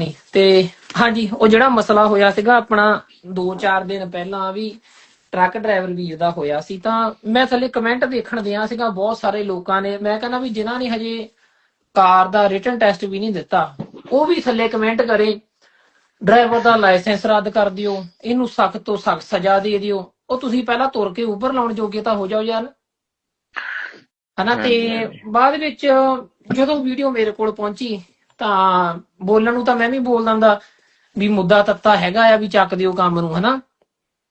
ਨਹੀਂ ਤੇ ਹਾਂਜੀ ਉਹ ਜਿਹੜਾ ਮਸਲਾ ਹੋਇਆ ਸੀਗਾ ਆਪਣਾ 2-4 ਦਿਨ ਪਹਿਲਾਂ ਵੀ ਟਰੱਕ ਡਰਾਈਵਰ ਵੀਰ ਦਾ ਹੋਇਆ ਸੀ ਤਾਂ ਮੈਂ ਥੱਲੇ ਕਮੈਂਟ ਦੇਖਣ ਦਿਆ ਸੀਗਾ ਬਹੁਤ ਸਾਰੇ ਲੋਕਾਂ ਨੇ ਮੈਂ ਕਹਿੰਦਾ ਵੀ ਜਿਨ੍ਹਾਂ ਨੇ ਹਜੇ ਕਾਰ ਦਾ ਰਿਟਨ ਟੈਸਟ ਵੀ ਨਹੀਂ ਦਿੱਤਾ ਉਹ ਵੀ ਥੱਲੇ ਕਮੈਂਟ ਕਰੇ ਡਰਾਈਵਰ ਦਾ ਲਾਇਸੈਂਸ ਰੱਦ ਕਰ ਦਿਓ ਇਹਨੂੰ ਸਖਤ ਤੋਂ ਸਖਤ ਸਜ਼ਾ ਦੇ ਦਿਓ ਉਹ ਤੁਸੀਂ ਪਹਿਲਾਂ ਤੁਰ ਕੇ ਉੱਪਰ ਲਾਉਣ ਜੋਗੇ ਤਾਂ ਹੋ ਜਾਓ ਯਾਰ। ਹਨਾ ਤੇ ਬਾਅਦ ਵਿੱਚ ਜਦੋਂ ਵੀਡੀਓ ਮੇਰੇ ਕੋਲ ਪਹੁੰਚੀ ਤਾਂ ਬੋਲਣ ਨੂੰ ਤਾਂ ਮੈਂ ਵੀ ਬੋਲ ਦਿੰਦਾ ਵੀ ਮੁੱਦਾ ਤੱਤਾ ਹੈਗਾ ਆ ਵੀ ਚੱਕ ਦਿਓ ਕੰਮ ਨੂੰ ਹਨਾ?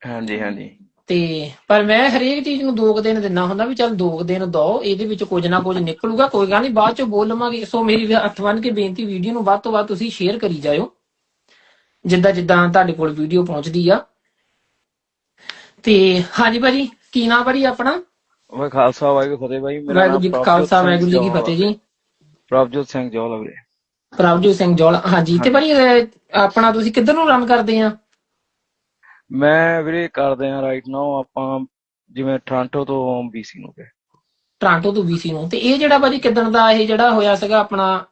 ਹਾਂਜੀ ਹਾਂਜੀ। ਤੇ ਪਰ ਮੈਂ ਹਰੇਕ ਚੀਜ਼ ਨੂੰ ਦੋ ਦਿਨ ਦਿੰਦਾ ਹੁੰਦਾ ਵੀ ਚੱਲ ਦੋ ਦਿਨ ਦੋ ਇਹਦੇ ਵਿੱਚ ਕੁਝ ਨਾ ਕੁਝ ਨਿਕਲੂਗਾ ਕੋਈ ਗੱਲ ਨਹੀਂ ਬਾਅਦ ਚ ਬੋਲ ਲਵਾਂਗੇ। ਸੋ ਮੇਰੀ ਹੱਥ ਬੰਨ ਕੇ ਬੇਨਤੀ ਵੀਡੀਓ ਨੂੰ ਵੱਧ ਤੋਂ ਵੱਧ ਤੁਸੀਂ ਸ਼ੇਅਰ ਕਰੀ ਜਾਇਓ। ਜਿੱਦਾਂ ਜਿੱਦਾਂ ਤੁਹਾਡੇ ਕੋਲ ਵੀਡੀਓ ਪਹੁੰਚਦੀ ਆ। ਤੇ ਹਾਂਜੀ ਭਾਜੀ ਕੀ ਨਾਮ ਭਾਜੀ ਆਪਣਾ? ਵਾ ਖਾਲਸਾ ਵਾਹਿਗੁਰੂ ਫਤਿਹ ਬਾਈ ਮੇਰਾ ਵਾਹਿਗੁਰੂ ਜੀ ਕਾ ਖਾਲਸਾ ਵਾਹਿਗੁਰੂ ਜੀ ਕੀ ਫਤਿਹ ਜੀ। ਪ੍ਰਭਜੋਤ ਸਿੰਘ ਜੋਲ ਵੀਰੇ। ਪ੍ਰਭਜੋਤ ਸਿੰਘ ਜੋਲ ਹਾਂਜੀ ਤੇ ਭਾਜੀ ਆਪਣਾ ਤੁਸੀਂ ਕਿੱਧਰ ਨੂੰ ਰਨ ਕਰਦੇ ਆ? ਮੈਂ ਵੀਰੇ ਕਰਦੇ ਆ ਰਾਈਟ ਨਾਓ ਆਪਾਂ ਜਿਵੇਂ ਟ੍ਰਾਂਟੋ ਤੋਂ ਬੀਸੀ ਨੂੰ ਗਏ। ਟ੍ਰਾਂਟੋ ਤੋਂ BC ਨੂੰ ਤੇ ਇਹ ਜਿਹੜਾ ਭਾਜੀ ਕਿੱਦਣ ਦਾ ਇਹ ਜਿਹੜਾ ਹੋਇਆ ਸੀਗਾ ਆਪਣਾ?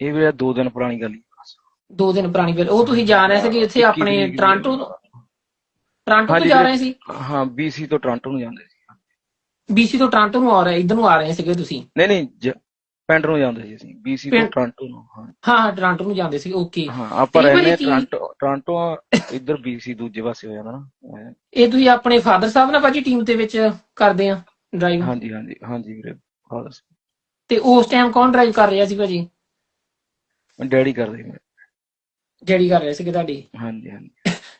ਇਹ ਵੀਰੇ ਦੋ ਦਿਨ ਪੁਰਾਣੀ ਗੱਲ ਹੀ ਬਸ। ਦੋ ਦਿਨ ਪੁਰਾਣੀ ਬਿਲ ਉਹ ਤੁਸੀਂ ਜਾ ਰਹੇ ਸੀਗੇ ਇੱਥੇ ਇੱਕੀ ਆਪਣੇ ਟ੍ਰਾਂਟੋ ਟ੍ਰਾਂਟੋ ਤੋਂ? ਜਾ। ਰਹੇ ਸੀ? ਹਾਂ ਬੀਸੀ ਤੋਂ ਟ੍ਰਾਂਟੋ ਨੂੰ ਜਾਂਦੇ ਸੀ। BC ਤੋਂ ਟ੍ਰਾਂਟੋ ਨੂੰ ਆ ਰਹੇ ਇਧਰ ਨੂੰ ਆ ਰਹੇ ਸੀਗੇ ਤੁਸੀਂ? ਨਹੀਂ ਨਹੀਂ ਪਿੰਡ ਨੂੰ ਜਾਂਦੇ ਸੀ ਅਸੀਂ ਬੀਸੀ ਤੋਂ ਟ੍ਰਾਂਟੋ ਨੂੰ ਹਾਂ। ਹਾਂ ਟ੍ਰਾਂਟੋ ਨੂੰ ਜਾਂਦੇ ਸੀ ਓਕੇ ਹਾਂ ਆਪਾਂ ਰਹਿੰਦੇ ਕੀ- ਟ੍ਰਾਂਟੋ ਟ੍ਰਾਂਟੋ ਇੱਧਰ ਬੀਸੀ ਦੂਜੇ ਪਾਸੇ ਹੋ ਜਾਂਦਾ ਨਾ। ਇਹ ਤੁਸੀਂ ਆਪਣੇ ਫਾਦਰ ਸਾਹਿਬ ਨਾਲ ਭਾਜੀ ਟੀਮ ਦੇ ਵਿੱਚ ਕਰਦੇ ਆ ਡਰਾਈਵ ਹਾਂਜੀ ਹਾਂਜੀ ਹਾਂਜੀ ਵੀਰੇ ਫਾਦਰ ਤੇ ਉਸ ਟਾਈਮ ਕੌਣ ਡਰਾਈਵ ਕਰ ਰਿਹਾ ਸੀ ਭਾਜੀ? ਡੈਡੀ ਕਰਦੇ ਮੇਰੇ ਜਿਹੜੀ ਕਰ ਰਹੇ ਸੀਗੇ ਤੁਹਾਡੀ। ਹਾਂਜੀ ਹਾਂਜੀ।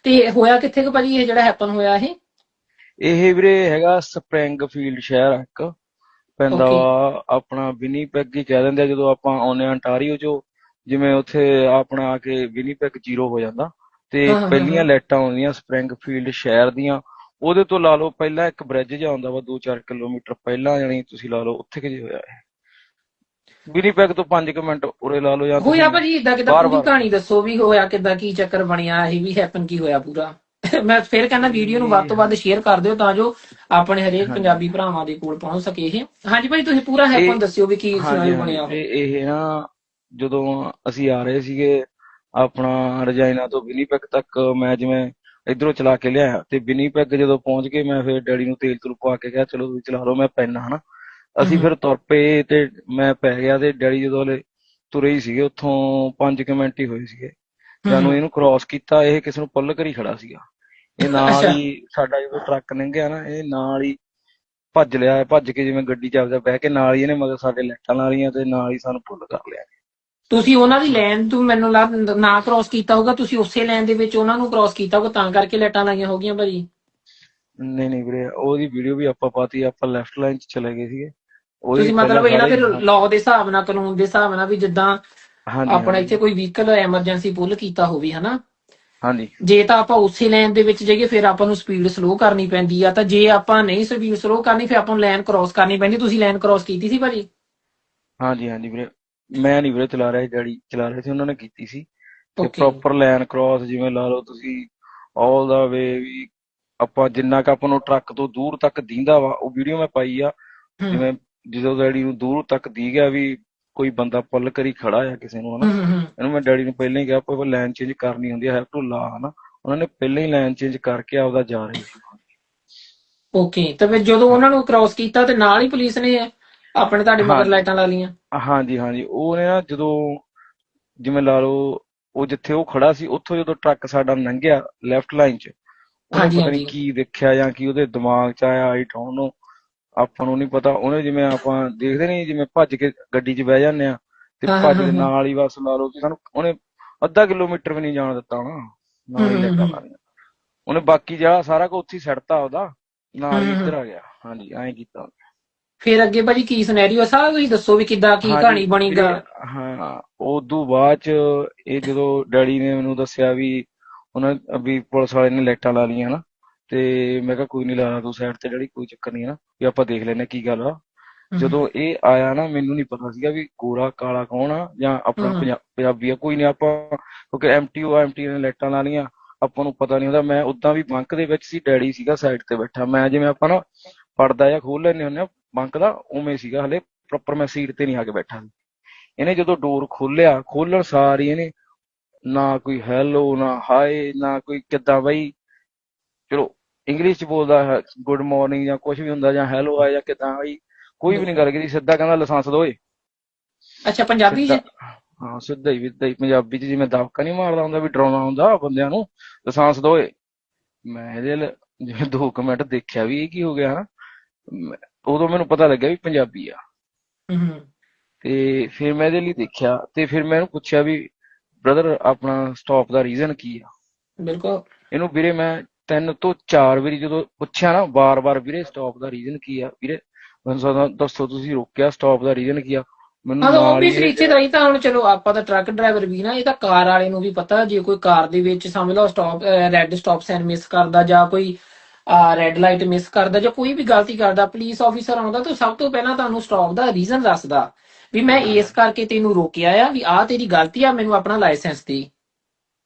ਤੇ ਹੋਇਆ ਕਿੱਥੇ ਕਿ ਭਾਜੀ? ਇਹ ਜਿਹੜਾ ਹੈਪਨ ਹੋਇਆ ਇਹ? ਇਹ ਵੀਰੇ ਹੈਗਾ ਸਪ੍ਰਿੰਗਫੀਲਡ ਸ਼ਹਿਰ ਇੱਕ। ਪੈਂਦਾ. ਵਾ ਆਪਣਾ ਵਿਨੀਪੈਗ ਹੀ ਕਹਿ ਦਿੰਦੇ ਆ ਜਦੋਂ ਆਪਾਂ ਆਉਂਦੇ ਆ ਅੰਟਾਰੀਓ ਚੋਂ ਜਿਵੇਂ ਉੱਥੇ ਆਪਣਾ ਆ ਕੇ ਵਿਨੀਪੈਗ ਜ਼ੀਰੋ ਹੋ ਜਾਂਦਾ ਤੇ ਹਾਂ, ਹਾਂ, ਹਾਂ, ਪਹਿਲੀਆਂ ਹਾਂ। ਲਾਈਟਾਂ ਆਉਂਦੀਆਂ ਸਪ੍ਰਿੰਗਫੀਲਡ ਸ਼ਹਿਰ ਦੀਆਂ ਉਹਦੇ ਤੋਂ ਲਾ ਲਓ ਪਹਿਲਾਂ ਇੱਕ ਬ੍ਰਿਜ ਜਿਹਾ ਆਉਂਦਾ ਵਾ 2-4 ਕਿਲੋਮੀਟਰ ਪਹਿਲਾਂ ਜਾਣੀ ਤੁਸੀਂ ਲਾ ਲਓ ਉੱਥੇ ਕਿ ਜੇ ਹੋਇਆ ਇਹ ਵਿਨੀਪੈਗ ਤੋਂ 5 ਮਿੰਟ ਉਰੇ ਲਾ ਲਓ ਜਾਂ ਹੋਇਆ ਭਾਜੀ ਇਦਾਂ ਕਿਦਾਂ ਪੂਰੀ। ਕਹਾਣੀ ਦੱਸੋ ਵੀ ਹੋਇਆ ਕਿਦਾਂ ਕੀ ਚੱਕਰ ਬਣਿਆ ਇਹ ਵੀ ਹੈਪਨ ਕੀ ਹੋਇਆ ਪੂਰਾ ਮੈਂ ਫਿਰ ਕਹਿੰਦਾ ਵੀਡੀਓ ਨੂੰ ਵੱਧ ਤੋਂ ਵੱਧ ਸ਼ੇਅਰ ਕਰ ਦਿਓ ਤਾਂ ਜੋ ਆਪਣੇ ਹਰੇਕ। ਪੰਜਾਬੀ ਭਰਾਵਾਂ ਦੇ ਕੋਲ ਪਹੁੰਚ ਸਕੇ ਇਹ। ਹਾਂਜੀ ਭਾਈ ਤੁਸੀਂ ਪੂਰਾ ਹੈਪਨ ਦੱਸਿਓ ਵੀ ਕੀ ਹਾਂਜੀ ਬਣਿਆ ਇਹ ਨਾ ਜਦੋਂ ਅਸੀਂ ਆ ਰਹੇ ਸੀਗੇ ਆਪਣਾ ਰਜਾਇਨਾ ਤੋਂ ਵਿਨੀਪੈਗ ਤੱਕ ਮੈਂ ਜਿਵੇਂ ਇਧਰੋਂ ਚਲਾ ਕੇ ਲਿਆਇਆ ਤੇ ਵਿਨੀਪੈਗ ਜਦੋਂ ਪਹੁੰਚ ਗਏ ਮੈਂ ਫਿਰ ਡੈਡੀ ਨੂੰ ਤੇਲ ਤੁਲ ਪਵਾ ਕੇ ਕਿਹਾ ਚਲੋ ਤੁਸੀਂ ਚਲਾ ਲਓ ਮੈਂ ਪੈਣਾ ਹਨਾ? ਅਸੀਂ। ਫਿਰ ਤੁਰ ਪਏ ਤੇ ਮੈਂ ਪੈ ਗਿਆ ਤੇ ਡੈਡੀ ਜਦੋਂ ਹਲੇ ਤੁਰੇ ਹੀ ਸੀਗੇ ਉੱਥੋਂ 5 ਮਿੰਟ ਹੀ ਹੋਏ ਸੀਗੇ। ਜਦੋਂ ਇਹਨੂੰ ਕ੍ਰਾਸ ਕੀਤਾ ਇਹ ਕਿਸੇ ਨੂੰ ਪੁੱਲ ਕਰੀ ਖੜਾ ਸੀਗਾ। ਇਹ ਨਾਲ। ਹੀ ਸਾਡਾ ਜਦੋਂ ਟਰੱਕ ਲੰਘਿਆ ਨਾ ਇਹ ਨਾਲ ਹੀ ਭੱਜ ਲਿਆ ਭੱਜ ਕੇ ਜਿਵੇਂ ਗੱਡੀ ਚ ਆਪਦਾ ਬਹਿ ਕੇ ਨਾਲ ਹੀ ਇਹਨੇ ਮਗਰ ਸਾਡੇ ਲਾਈਟਾਂ ਲਾ ਲਈਆਂ ਤੇ ਨਾਲ ਹੀ ਸਾਨੂੰ ਪੁੱਲ ਕਰ ਲਿਆ। ਤੁਸੀਂ ਉਹਨਾਂ ਦੀ ਲਾਈਨ ਤੋਂ ਮੈਨੂੰ ਲੱਗ ਨਾ ਕ੍ਰਾਸ ਕੀਤਾ ਹੋਊਗਾ ਤੁਸੀਂ ਉਸੇ ਲਾਈਨ ਦੇ ਵਿੱਚ ਉਹਨਾਂ ਨੂੰ ਕ੍ਰਾਸ ਕੀਤਾ ਹੋਊਗਾ ਤਾਂ ਕਰਕੇ ਲੈਟਾਂ ਲਾਈਆਂ ਹੋਗੀਆਂ ਭਾਜੀ? ਨਹੀਂ ਨਹੀਂ ਵੀਰੇ ਉਹਦੀ ਵੀਡੀਓ ਵੀ ਆਪਾਂ ਪਾਤੀ ਆਪਾਂ ਲੈਫਟ ਲਾਈਨ ਚ ਚਲੇ ਗਏ ਸੀਗੇ। ਤੁਸੀਂ ਮਤਲਬ ਇਹਨਾਂ ਫਿਰ ਸਾਰੇ- ਲਾਅ ਦੇ ਹਿਸਾਬ ਨਾਲ ਕਾਨੂੰਨ ਦੇ ਹਿਸਾਬ ਨਾਲ ਵੀ ਜਿੱਦਾਂ ਆਪਣਾ ਇੱਥੇ ਕੋਈ ਵਹੀਕਲ ਐਮਰਜੈਂਸੀ ਪੁੱਲ ਕੀਤਾ ਹੋਵੇ ਹਨਾ? ਹਾਂਜੀ। ਜੇ ਤਾਂ ਆਪਾਂ ਉਸੇ ਲਾਈਨ ਦੇ ਵਿੱਚ ਜਾਈਏ ਫਿਰ ਆਪਾਂ ਨੂੰ ਸਪੀਡ ਸਲੋ ਕਰਨੀ ਪੈਂਦੀ ਆ। ਤਾਂ ਜੇ ਆਪਾਂ ਨਹੀਂ ਸਪੀਡ ਸਲੋ ਕਰਨੀ ਫਿਰ ਆਪਾਂ ਨੂੰ ਲਾਈਨ ਕ੍ਰਾਸ ਕਰਨੀ ਪੈਂਦੀ। ਤੁਸੀਂ ਲਾਈਨ ਕ੍ਰਾਸ ਕੀਤੀ ਸੀ ਭਾਜੀ? ਹਾਂਜੀ ਹਾਂਜੀ ਵੀਰੇ। ਮੈਂ ਨਹੀਂ ਵੀਰੇ ਚਲਾ ਰਿਹਾ ਡੈਡੀ ਚਲਾ ਰਹੇ ਸੀ ਉਹਨਾਂ ਨੇ ਕੀਤੀ ਸੀ। ਤੇ Okay. ਪ੍ਰੋਪਰ ਲਾਈਨ ਕ੍ਰਾਸ ਜਿਵੇਂ ਲਾ ਲਓ ਤੁਸੀਂ ਆਲ ਦਾ ਵੇ ਵੀ ਆਪਾਂ ਜਿੰਨਾ ਕ ਆਪਾਂ ਨੂੰ ਟਰੱਕ ਤੋਂ ਦੂਰ ਤੱਕ ਦੀਂਦਾ ਵਾ ਉਹ ਵੀਡੀਓ ਮੈਂ ਪਾਈ ਆ। ਹਮ, ਜਿਵੇਂ ਜਦੋਂ ਡੈਡੀ ਨੂੰ ਦੂਰ ਤੱਕ ਦੀ ਗਿਆ ਵੀ ਕੋਈ ਬੰਦਾ ਪੁੱਲ ਕਰੀ ਖੜਾ ਆ ਕਿਸੇ ਨੂੰ ਹਨਾ। ਇਹਨੂੰ ਮੈਂ ਡੈਡੀ ਨੂੰ ਪਹਿਲਾਂ ਹੀ ਕਿਹਾ ਆਪਾਂ ਲਾਈਨ ਚੇਂਜ ਕਰਨੀ ਹੁੰਦੀ ਹੈ ਹੈਵ ਟੂ ਲਾ ਹਨਾ ਉਹਨਾਂ ਨੇ ਪਹਿਲਾਂ ਹੀ ਲਾਈਨ ਚੇਂਜ ਕਰਕੇ ਆਪਦਾ ਜਾ ਰਹੇ ਸੀ ਓਕੇ ਤਾਂ ਫਿਰ ਜਦੋਂ ਉਹਨਾਂ ਨੂੰ ਕ੍ਰਾਸ ਕੀਤਾ ਤੇ ਨਾਲ ਹੀ ਪੁਲਿਸ ਨੇ ਆਪਣੇ ਤੁਹਾਡੇ ਮਗਰ। ਲਾਈਟਾਂ ਲਾ ਲਈਆਂ ਹਾਂਜੀ ਹਾਂਜੀ ਉਹਨੇ ਨਾ ਜਦੋਂ ਜਿਵੇਂ ਲਾ ਲਓ ਉਹ ਜਿੱਥੇ ਉਹ ਖੜਾ ਸੀ ਉੱਥੋਂ ਜਦੋਂ ਟਰੱਕ ਸਾਡਾ ਲੰਘਿਆ ਲੈਫਟ ਲਾਈਨ 'ਚ ਉਹਨੇ ਹਾਂਜੀ, ਪਤਾ ਨਹੀਂ। ਕੀ ਦੇਖਿਆ ਜਾਂ ਕੀ ਉਹਦੇ ਦਿਮਾਗ 'ਚ ਆਇਆ ਆਈ ਡੋਨਟ ਨੋ ਆਪਾਂ ਨੂੰ ਨਹੀਂ ਪਤਾ ਉਹਨੇ ਜਿਵੇਂ ਆਪਾਂ ਦੇਖਦੇ ਨਹੀਂ ਜਿਵੇਂ ਭੱਜ ਕੇ ਗੱਡੀ 'ਚ ਬਹਿ ਜਾਂਦੇ ਆ ਤੇ ਭੱਜ ਦੇ। ਨਾਲ ਹੀ ਬਸ ਲਾ ਲਓ ਕਿ ਸਾਨੂੰ ਉਹਨੇ ਅੱਧਾ ਕਿਲੋਮੀਟਰ ਵੀ ਨਹੀਂ ਜਾਣ ਦਿੱਤਾ ਨਾ ਨਾਲ ਹੀ ਹਮ। ਮਾਰੀਆਂ ਉਹਨੇ ਬਾਕੀ ਜਿਹੜਾ ਸਾਰਾ ਕੁਝ ਉੱਥੇ ਸੱਟਤਾ ਉਹਦਾ ਨਾਲ ਹੀ। ਇੱਧਰ ਆ ਗਿਆ ਹਾਂਜੀ ਐਂ ਕੀਤਾ। ਫਿਰ ਅੱਗੇ ਭਾਜੀ ਕੀ ਸਿਨੈਰੀਓ ਸਾਰਾ ਤੁਸੀਂ ਦੱਸੋ ਵੀ ਕਿੱਦਾਂ ਕੀ ਕਹਾਣੀ ਬਣੀ ਗਾ ਹਾਂ ਉਦੋਂ ਬਾਅਦ ਚ ਇਹ ਜਦੋਂ ਡੈਡੀ ਨੇ ਮੈਨੂੰ ਦੱਸਿਆ ਵੀ ਉਹਨਾਂ ਵੀ ਪੁਲਿਸ ਵਾਲੇ ਨੇ ਲਾਈਟਾਂ ਲਾ ਲਈਆਂ ਨਾ ਤੇ ਮੈਂ ਕਿਹਾ ਕੋਈ ਨਹੀਂ ਲਾਣਾ ਤੂੰ ਸਾਈਡ ਤੇ ਡੈਡੀ ਕੋਈ ਚੱਕਰ ਨਹੀਂ ਹੈ ਨਾ ਵੀ ਆਪਾਂ ਦੇਖ ਲੈਨੇ ਕੀ ਗੱਲ ਆ। ਜਦੋਂ ਇਹ ਆਇਆ ਨਾ ਮੈਨੂੰ ਨਹੀਂ ਪਤਾ ਸੀਗਾ ਵੀ ਗੋਰਾ ਕਾਲਾ ਕੌਣ ਆ ਜਾਂ ਆਪਣਾ ਪੰਜਾਬੀ ਆ ਕੋਈ ਨਹੀਂ ਆਪਾਂ ਕਿਉਂਕਿ ਐਮਟੀਓ ਐਮਟੀ ਨੇ ਲਾਈਟਾਂ ਲਾ ਲਈਆਂ ਆਪਾਂ ਨੂੰ ਪਤਾ ਨਹੀਂ ਹੁੰਦਾ। ਮੈਂ ਉਦਾਂ ਵੀ ਬੰਕ ਦੇ ਵਿੱਚ ਸੀ ਡੈਡੀ ਸੀਗਾ ਸਾਈਡ ਤੇ ਬੈਠਾ। ਮੈਂ ਜਿਵੇਂ ਆਪਾਂ ਨਾ ਪਰਦਾ ਜਾਂ ਖੋਲ ਲੈਨੇ ਹੁੰਦੇ ਆ ਬੰਕ ਦਾ ਉਵੇਂ ਸੀਗਾ ਹਲੇ ਪ੍ਰੋਪਰ ਮੈਂ ਸੀਟ ਤੇ ਨਹੀਂ ਆ ਕੇ ਬੈਠਾ ਸੀ। ਇਹਨੇ ਜਦੋਂ ਡੋਰ ਖੋਲਿਆ ਖੋਲਣ ਸਾਰ ਹੀ ਇਹਨੇ ਨਾ ਕੋਈ ਹੈਲੋ ਨਾ ਹਾਏ ਨਾ ਕੋਈ ਕਿੱਦਾਂ ਬਈ ਚਲੋ ਇੰਗਲਿਸ਼ ਚ ਬੋਲਦਾ ਹੈ ਗੁੱਡ ਮਾਰਨਿੰਗ ਜਾਂ ਕੁਝ ਵੀ ਹੁੰਦਾ ਜਾਂ ਹੈਲੋ ਆ ਜਾਂ ਕਿੱਦਾਂ ਬਈ ਕੋਈ ਵੀ ਨਹੀਂ ਗੱਲ ਕੀਤੀ ਸਿੱਧਾ ਕਹਿੰਦਾ ਲਾਇਸੈਂਸ ਦੋ ਏ। ਅੱਛਾ ਪੰਜਾਬੀ ਚ? ਹਾਂ ਸਿੱਧਾ ਹੀ ਹੀ ਪੰਜਾਬੀ ਚ ਜਿਵੇਂ ਦਬਕਾ ਨਹੀਂ ਮਾਰਦਾ ਹੁੰਦਾ ਵੀ ਡਰਾਉਣਾ ਹੁੰਦਾ ਬੰਦਿਆਂ ਨੂੰ ਲਾਇਸੈਂਸ ਦੋ ਏ। ਮੈਂ ਇਹਦੇ ਜਿਵੇਂ ਦੋ ਕੁ ਮਿੰਟ ਦੇਖਿਆ ਵੀ ਇਹ ਕੀ ਹੋ ਗਿਆ ਹਨਾ ਉਦੋਂ ਮੈਨੂੰ ਪਤਾ ਲੱਗਿਆ ਵੀ ਪੰਜਾਬੀ ਆ। ਤੇ ਫਿਰ ਮੈਂ ਇਹਦੇ ਲਈ ਦੇਖਿਆ ਤੇ ਫਿਰ ਮੈਂ ਇਹਨੂੰ ਪੁੱਛਿਆ ਵੀ ਬ੍ਰਦਰ ਆਪਣਾ ਸਟਾਪ ਦਾ ਰੀਜ਼ਨ ਕੀ ਆ? ਬਿਲਕੁਲ। ਇਹਨੂੰ ਵੀਰੇ ਮੈਂ ਤਿੰਨ ਤੋਂ ਚਾਰ ਵਾਰੀ ਜਦੋਂ ਪੁੱਛਿਆ ਨਾ ਬਾਰ-ਬਾਰ ਵੀਰੇ ਸਟਾਪ ਦਾ ਰੀਜ਼ਨ ਕੀ ਆ? ਵੀਰੇ ਮੈਨੂੰ ਸਾਦਾ ਦੱਸੋ ਤੁਸੀਂ ਰੋਕਿਆ ਸਟਾਪ ਦਾ ਰੀਜ਼ਨ ਕੀ ਆ? ਮੈਨੂੰ ਨਾਲ ਹੀ ਆਬਵੀਅਸਲੀ ਇਹ- ਇੱਥੇ ਤਾਂ ਹੀ ਤਾਂ ਹੁਣ ਚਲੋ ਆਪਾਂ ਤਾਂ ਟਰੱਕ ਡਰਾਈਵਰ ਵੀ ਨਾ ਇਹ ਤਾਂ ਕਾਰ ਵਾਲੇ ਨੂੰ ਵੀ ਪਤਾ ਜੇ ਕੋਈ ਕਾਰ ਦੇ ਵਿੱਚ ਸਮਝ ਲਓ stop red stop sign miss ਕਰਦਾ ਜਾਂ ਕੋਈ ਰੈੱਡ ਲਾਈਟ ਮਿਸ ਕਰਦਾ ਜਾਂ ਕੋਈ ਵੀ ਗਲਤੀ ਕਰਦਾ ਪੁਲਿਸ ਆਫੀਸਰ ਆਉਂਦਾ ਤਾਂ ਸਭ ਤੋਂ ਪਹਿਲਾਂ ਤੁਹਾਨੂੰ ਸਟਾਪ ਦਾ ਰੀਜ਼ਨ ਦੱਸਦਾ ਵੀ ਮੈਂ ਇਸ ਕਰਕੇ ਤੈਨੂੰ ਰੋਕਿਆ ਆ ਵੀ ਆਹ ਤੇਰੀ ਗਲਤੀ ਆ ਮੈਨੂੰ ਆਪਣਾ ਲਾਇਸੈਂਸ ਦੇ।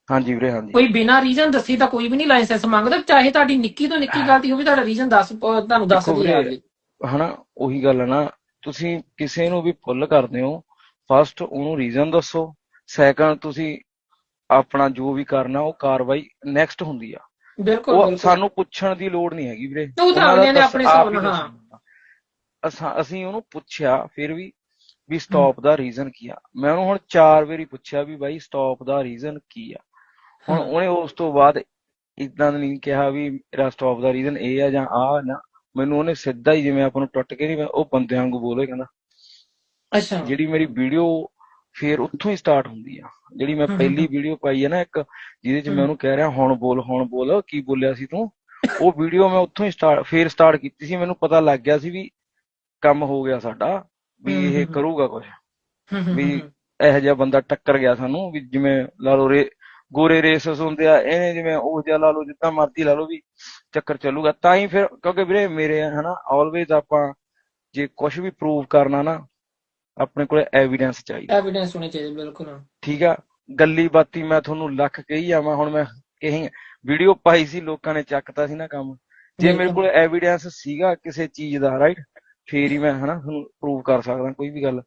ਹਾਂਜੀ ਵੀਰੇ ਹਾਂਜੀ। ਕੋਈ ਬਿਨਾਂ ਰੀਜ਼ਨ ਦੱਸੀ ਤਾਂ ਕੋਈ ਵੀ ਨਹੀਂ ਲਾਇਸੈਂਸ ਮੰਗਦਾ ਚਾਹੇ ਤੁਹਾਡੀ ਨਿੱਕੀ ਤੋਂ ਨਿੱਕੀ ਗਲਤੀ ਹੋਵੇ ਤੁਹਾਡਾ ਰੀਜ਼ਨ ਦੱਸ ਤੁਹਾਨੂੰ ਦੱਸ ਦੇਖੋ ਦਿਆ ਵੀਰੇ, ਹਨਾ ਉਹੀ ਗੱਲ ਹੈ ਨਾ ਤੁਸੀਂ ਕਿਸੇ ਨੂੰ ਵੀ ਪੁੱਲ ਕਰਦੇ ਹੋ ਫਸਟ ਉਹਨੂੰ ਰੀਜ਼ਨ ਦੱਸੋ ਸੈਕੰਡ ਤੁਸੀਂ ਆਪਣਾ ਜੋ ਵੀ ਕਰਨਾ ਉਹ ਕਾਰਵਾਈ ਨੈਕਸਟ ਹੁੰਦੀ ਆ। ਬਿਲਕੁਲ ਸਾਨੂੰ ਪੁੱਛਣ ਦੀ ਲੋੜ ਨਹੀਂ ਹੈਗੀ ਵੀਰੇ। ਉਹ ਤਾਂ ਉਹਨਾਂ ਆਪਣੇ ਹਿਸਾਬ ਨਾਲ, ਹਾਂ। ਅਸੀਂ ਉਹਨੂੰ ਪੁੱਛਿਆ ਫਿਰ ਵੀ ਵੀ ਸਟਾਪ ਦਾ ਰੀਜ਼ਨ ਕੀ ਆ? ਮੈਂ ਉਹਨੂੰ ਹੁਣ ਚਾਰ ਵਾਰੀ ਪੁੱਛਿਆ ਵੀ ਬਾਈ ਸਟਾਪ ਦਾ ਰੀਜ਼ਨ ਕੀ ਆ? ਹੁਣ। ਉਹਨੇ ਉਸ ਤੋਂ ਬਾਅਦ ਇਦਾਂ ਨਹੀਂ ਕਿਹਾ ਵੀ ਮੇਰਾ ਸਟਾਪ ਦਾ ਰੀਜ਼ਨ ਇਹ ਆ ਜਾਂ ਆ ਨਾ ਮੈਨੂੰ ਉਹਨੇ ਸਿੱਧਾ ਹੀ ਜਿਵੇਂ ਆਪਾਂ ਨੂੰ ਟੁੱਟ ਕੇ ਨਹੀਂ ਉਹ ਬੰਦਿਆਂ ਵਾਂਗੂ ਬੋਲੇ ਕਹਿੰਦਾ ਅੱਛਾ ਜਿਹੜੀ ਮੇਰੀ ਵੀਡੀਓ ਫੇਰ ਉੱਥੋਂ ਹੀ ਸਟਾਰਟ ਹੁੰਦੀ ਆ ਜਿਹੜੀ ਮੈਂ ਪਹਿਲੀ। ਵੀਡੀਓ ਪਾਈ ਹੈ ਨਾ ਇੱਕ ਜਿਹਦੇ ਚ। ਮੈਂ ਉਹਨੂੰ ਕਹਿ ਰਿਹਾ ਹੁਣ ਬੋਲ ਹੁਣ ਬੋਲ ਕੀ ਬੋਲਿਆ ਸੀ ਤੂੰ ਉਹ ਵੀਡੀਓ ਮੈਂ ਉੱਥੋਂ ਹੀ ਸਟਾਰਟ ਫੇਰ ਸਟਾਰਟ ਕੀਤੀ ਸੀ ਮੈਨੂੰ ਪਤਾ ਲੱਗ ਗਿਆ ਸੀ ਵੀ ਕੰਮ ਹੋ ਗਿਆ ਸਾਡਾ ਵੀ ਇਹ। ਕਰੂਗਾ ਕੁਝ ਵੀ ਇਹੋ ਜਿਹਾ ਬੰਦਾ ਟੱਕਰ ਗਿਆ ਸਾਨੂੰ ਵੀ ਜਿਵੇਂ ਲਾ ਲਓ ਰੇ ਗੋਰੇ ਰੇਸਸ ਹੁੰਦੇ ਆ ਇਹਨੇ ਜਿਵੇਂ ਉਹ ਜਿਹਾ ਲਾ ਲਓ ਜਿੱਦਾਂ ਮਰਜ਼ੀ ਲਾ ਲਓ ਵੀ ਚੱਕਰ ਚੱਲੂਗਾ। ਤਾਂ ਹੀ ਫਿਰ ਕਿਉਂਕਿ ਵੀਰੇ ਮੇਰੇ ਹਨਾ ਆਲਵੇਜ਼ ਆਪਾਂ ਜੇ ਕੁਝ ਵੀ ਪ੍ਰੂਵ ਕਰਨਾ ਨਾ ਆਪਣੇ ਕੋਲੇ ਐਵੀਡੈਂਸ ਚਾਹੀਦਾ। ਐਵੀਡੈਂਸ ਹੋਣੀ ਚਾਹੀਦੀ ਬਿਲਕੁਲ। ਠੀਕ ਆ? ਗੱਲੀ ਬਾਤੀ ਮੈਂ ਤੁਹਾਨੂੰ ਲੱਖ ਕਹੀ ਜਾਵਾਂ ਹੁਣ ਮੈਂ ਕਹੀ ਵੀਡੀਓ ਪਾਈ ਸੀ ਲੋਕਾਂ ਨੇ ਚੱਕਤਾ ਸੀ ਨਾ ਕੰਮ। ਜੇ ਮੇਰੇ। ਕੋਲ ਐਵੀਡੈਂਸ ਸੀਗਾ ਕਿਸੇ ਚੀਜ਼ ਦਾ ਰਾਈਟ ਫੇਰ ਹੀ ਮੈਂ ਹਨਾ ਤੁਹਾਨੂੰ ਪ੍ਰੂਵ ਕਰ ਸਕਦਾ ਕੋਈ ਵੀ ਗੱਲ।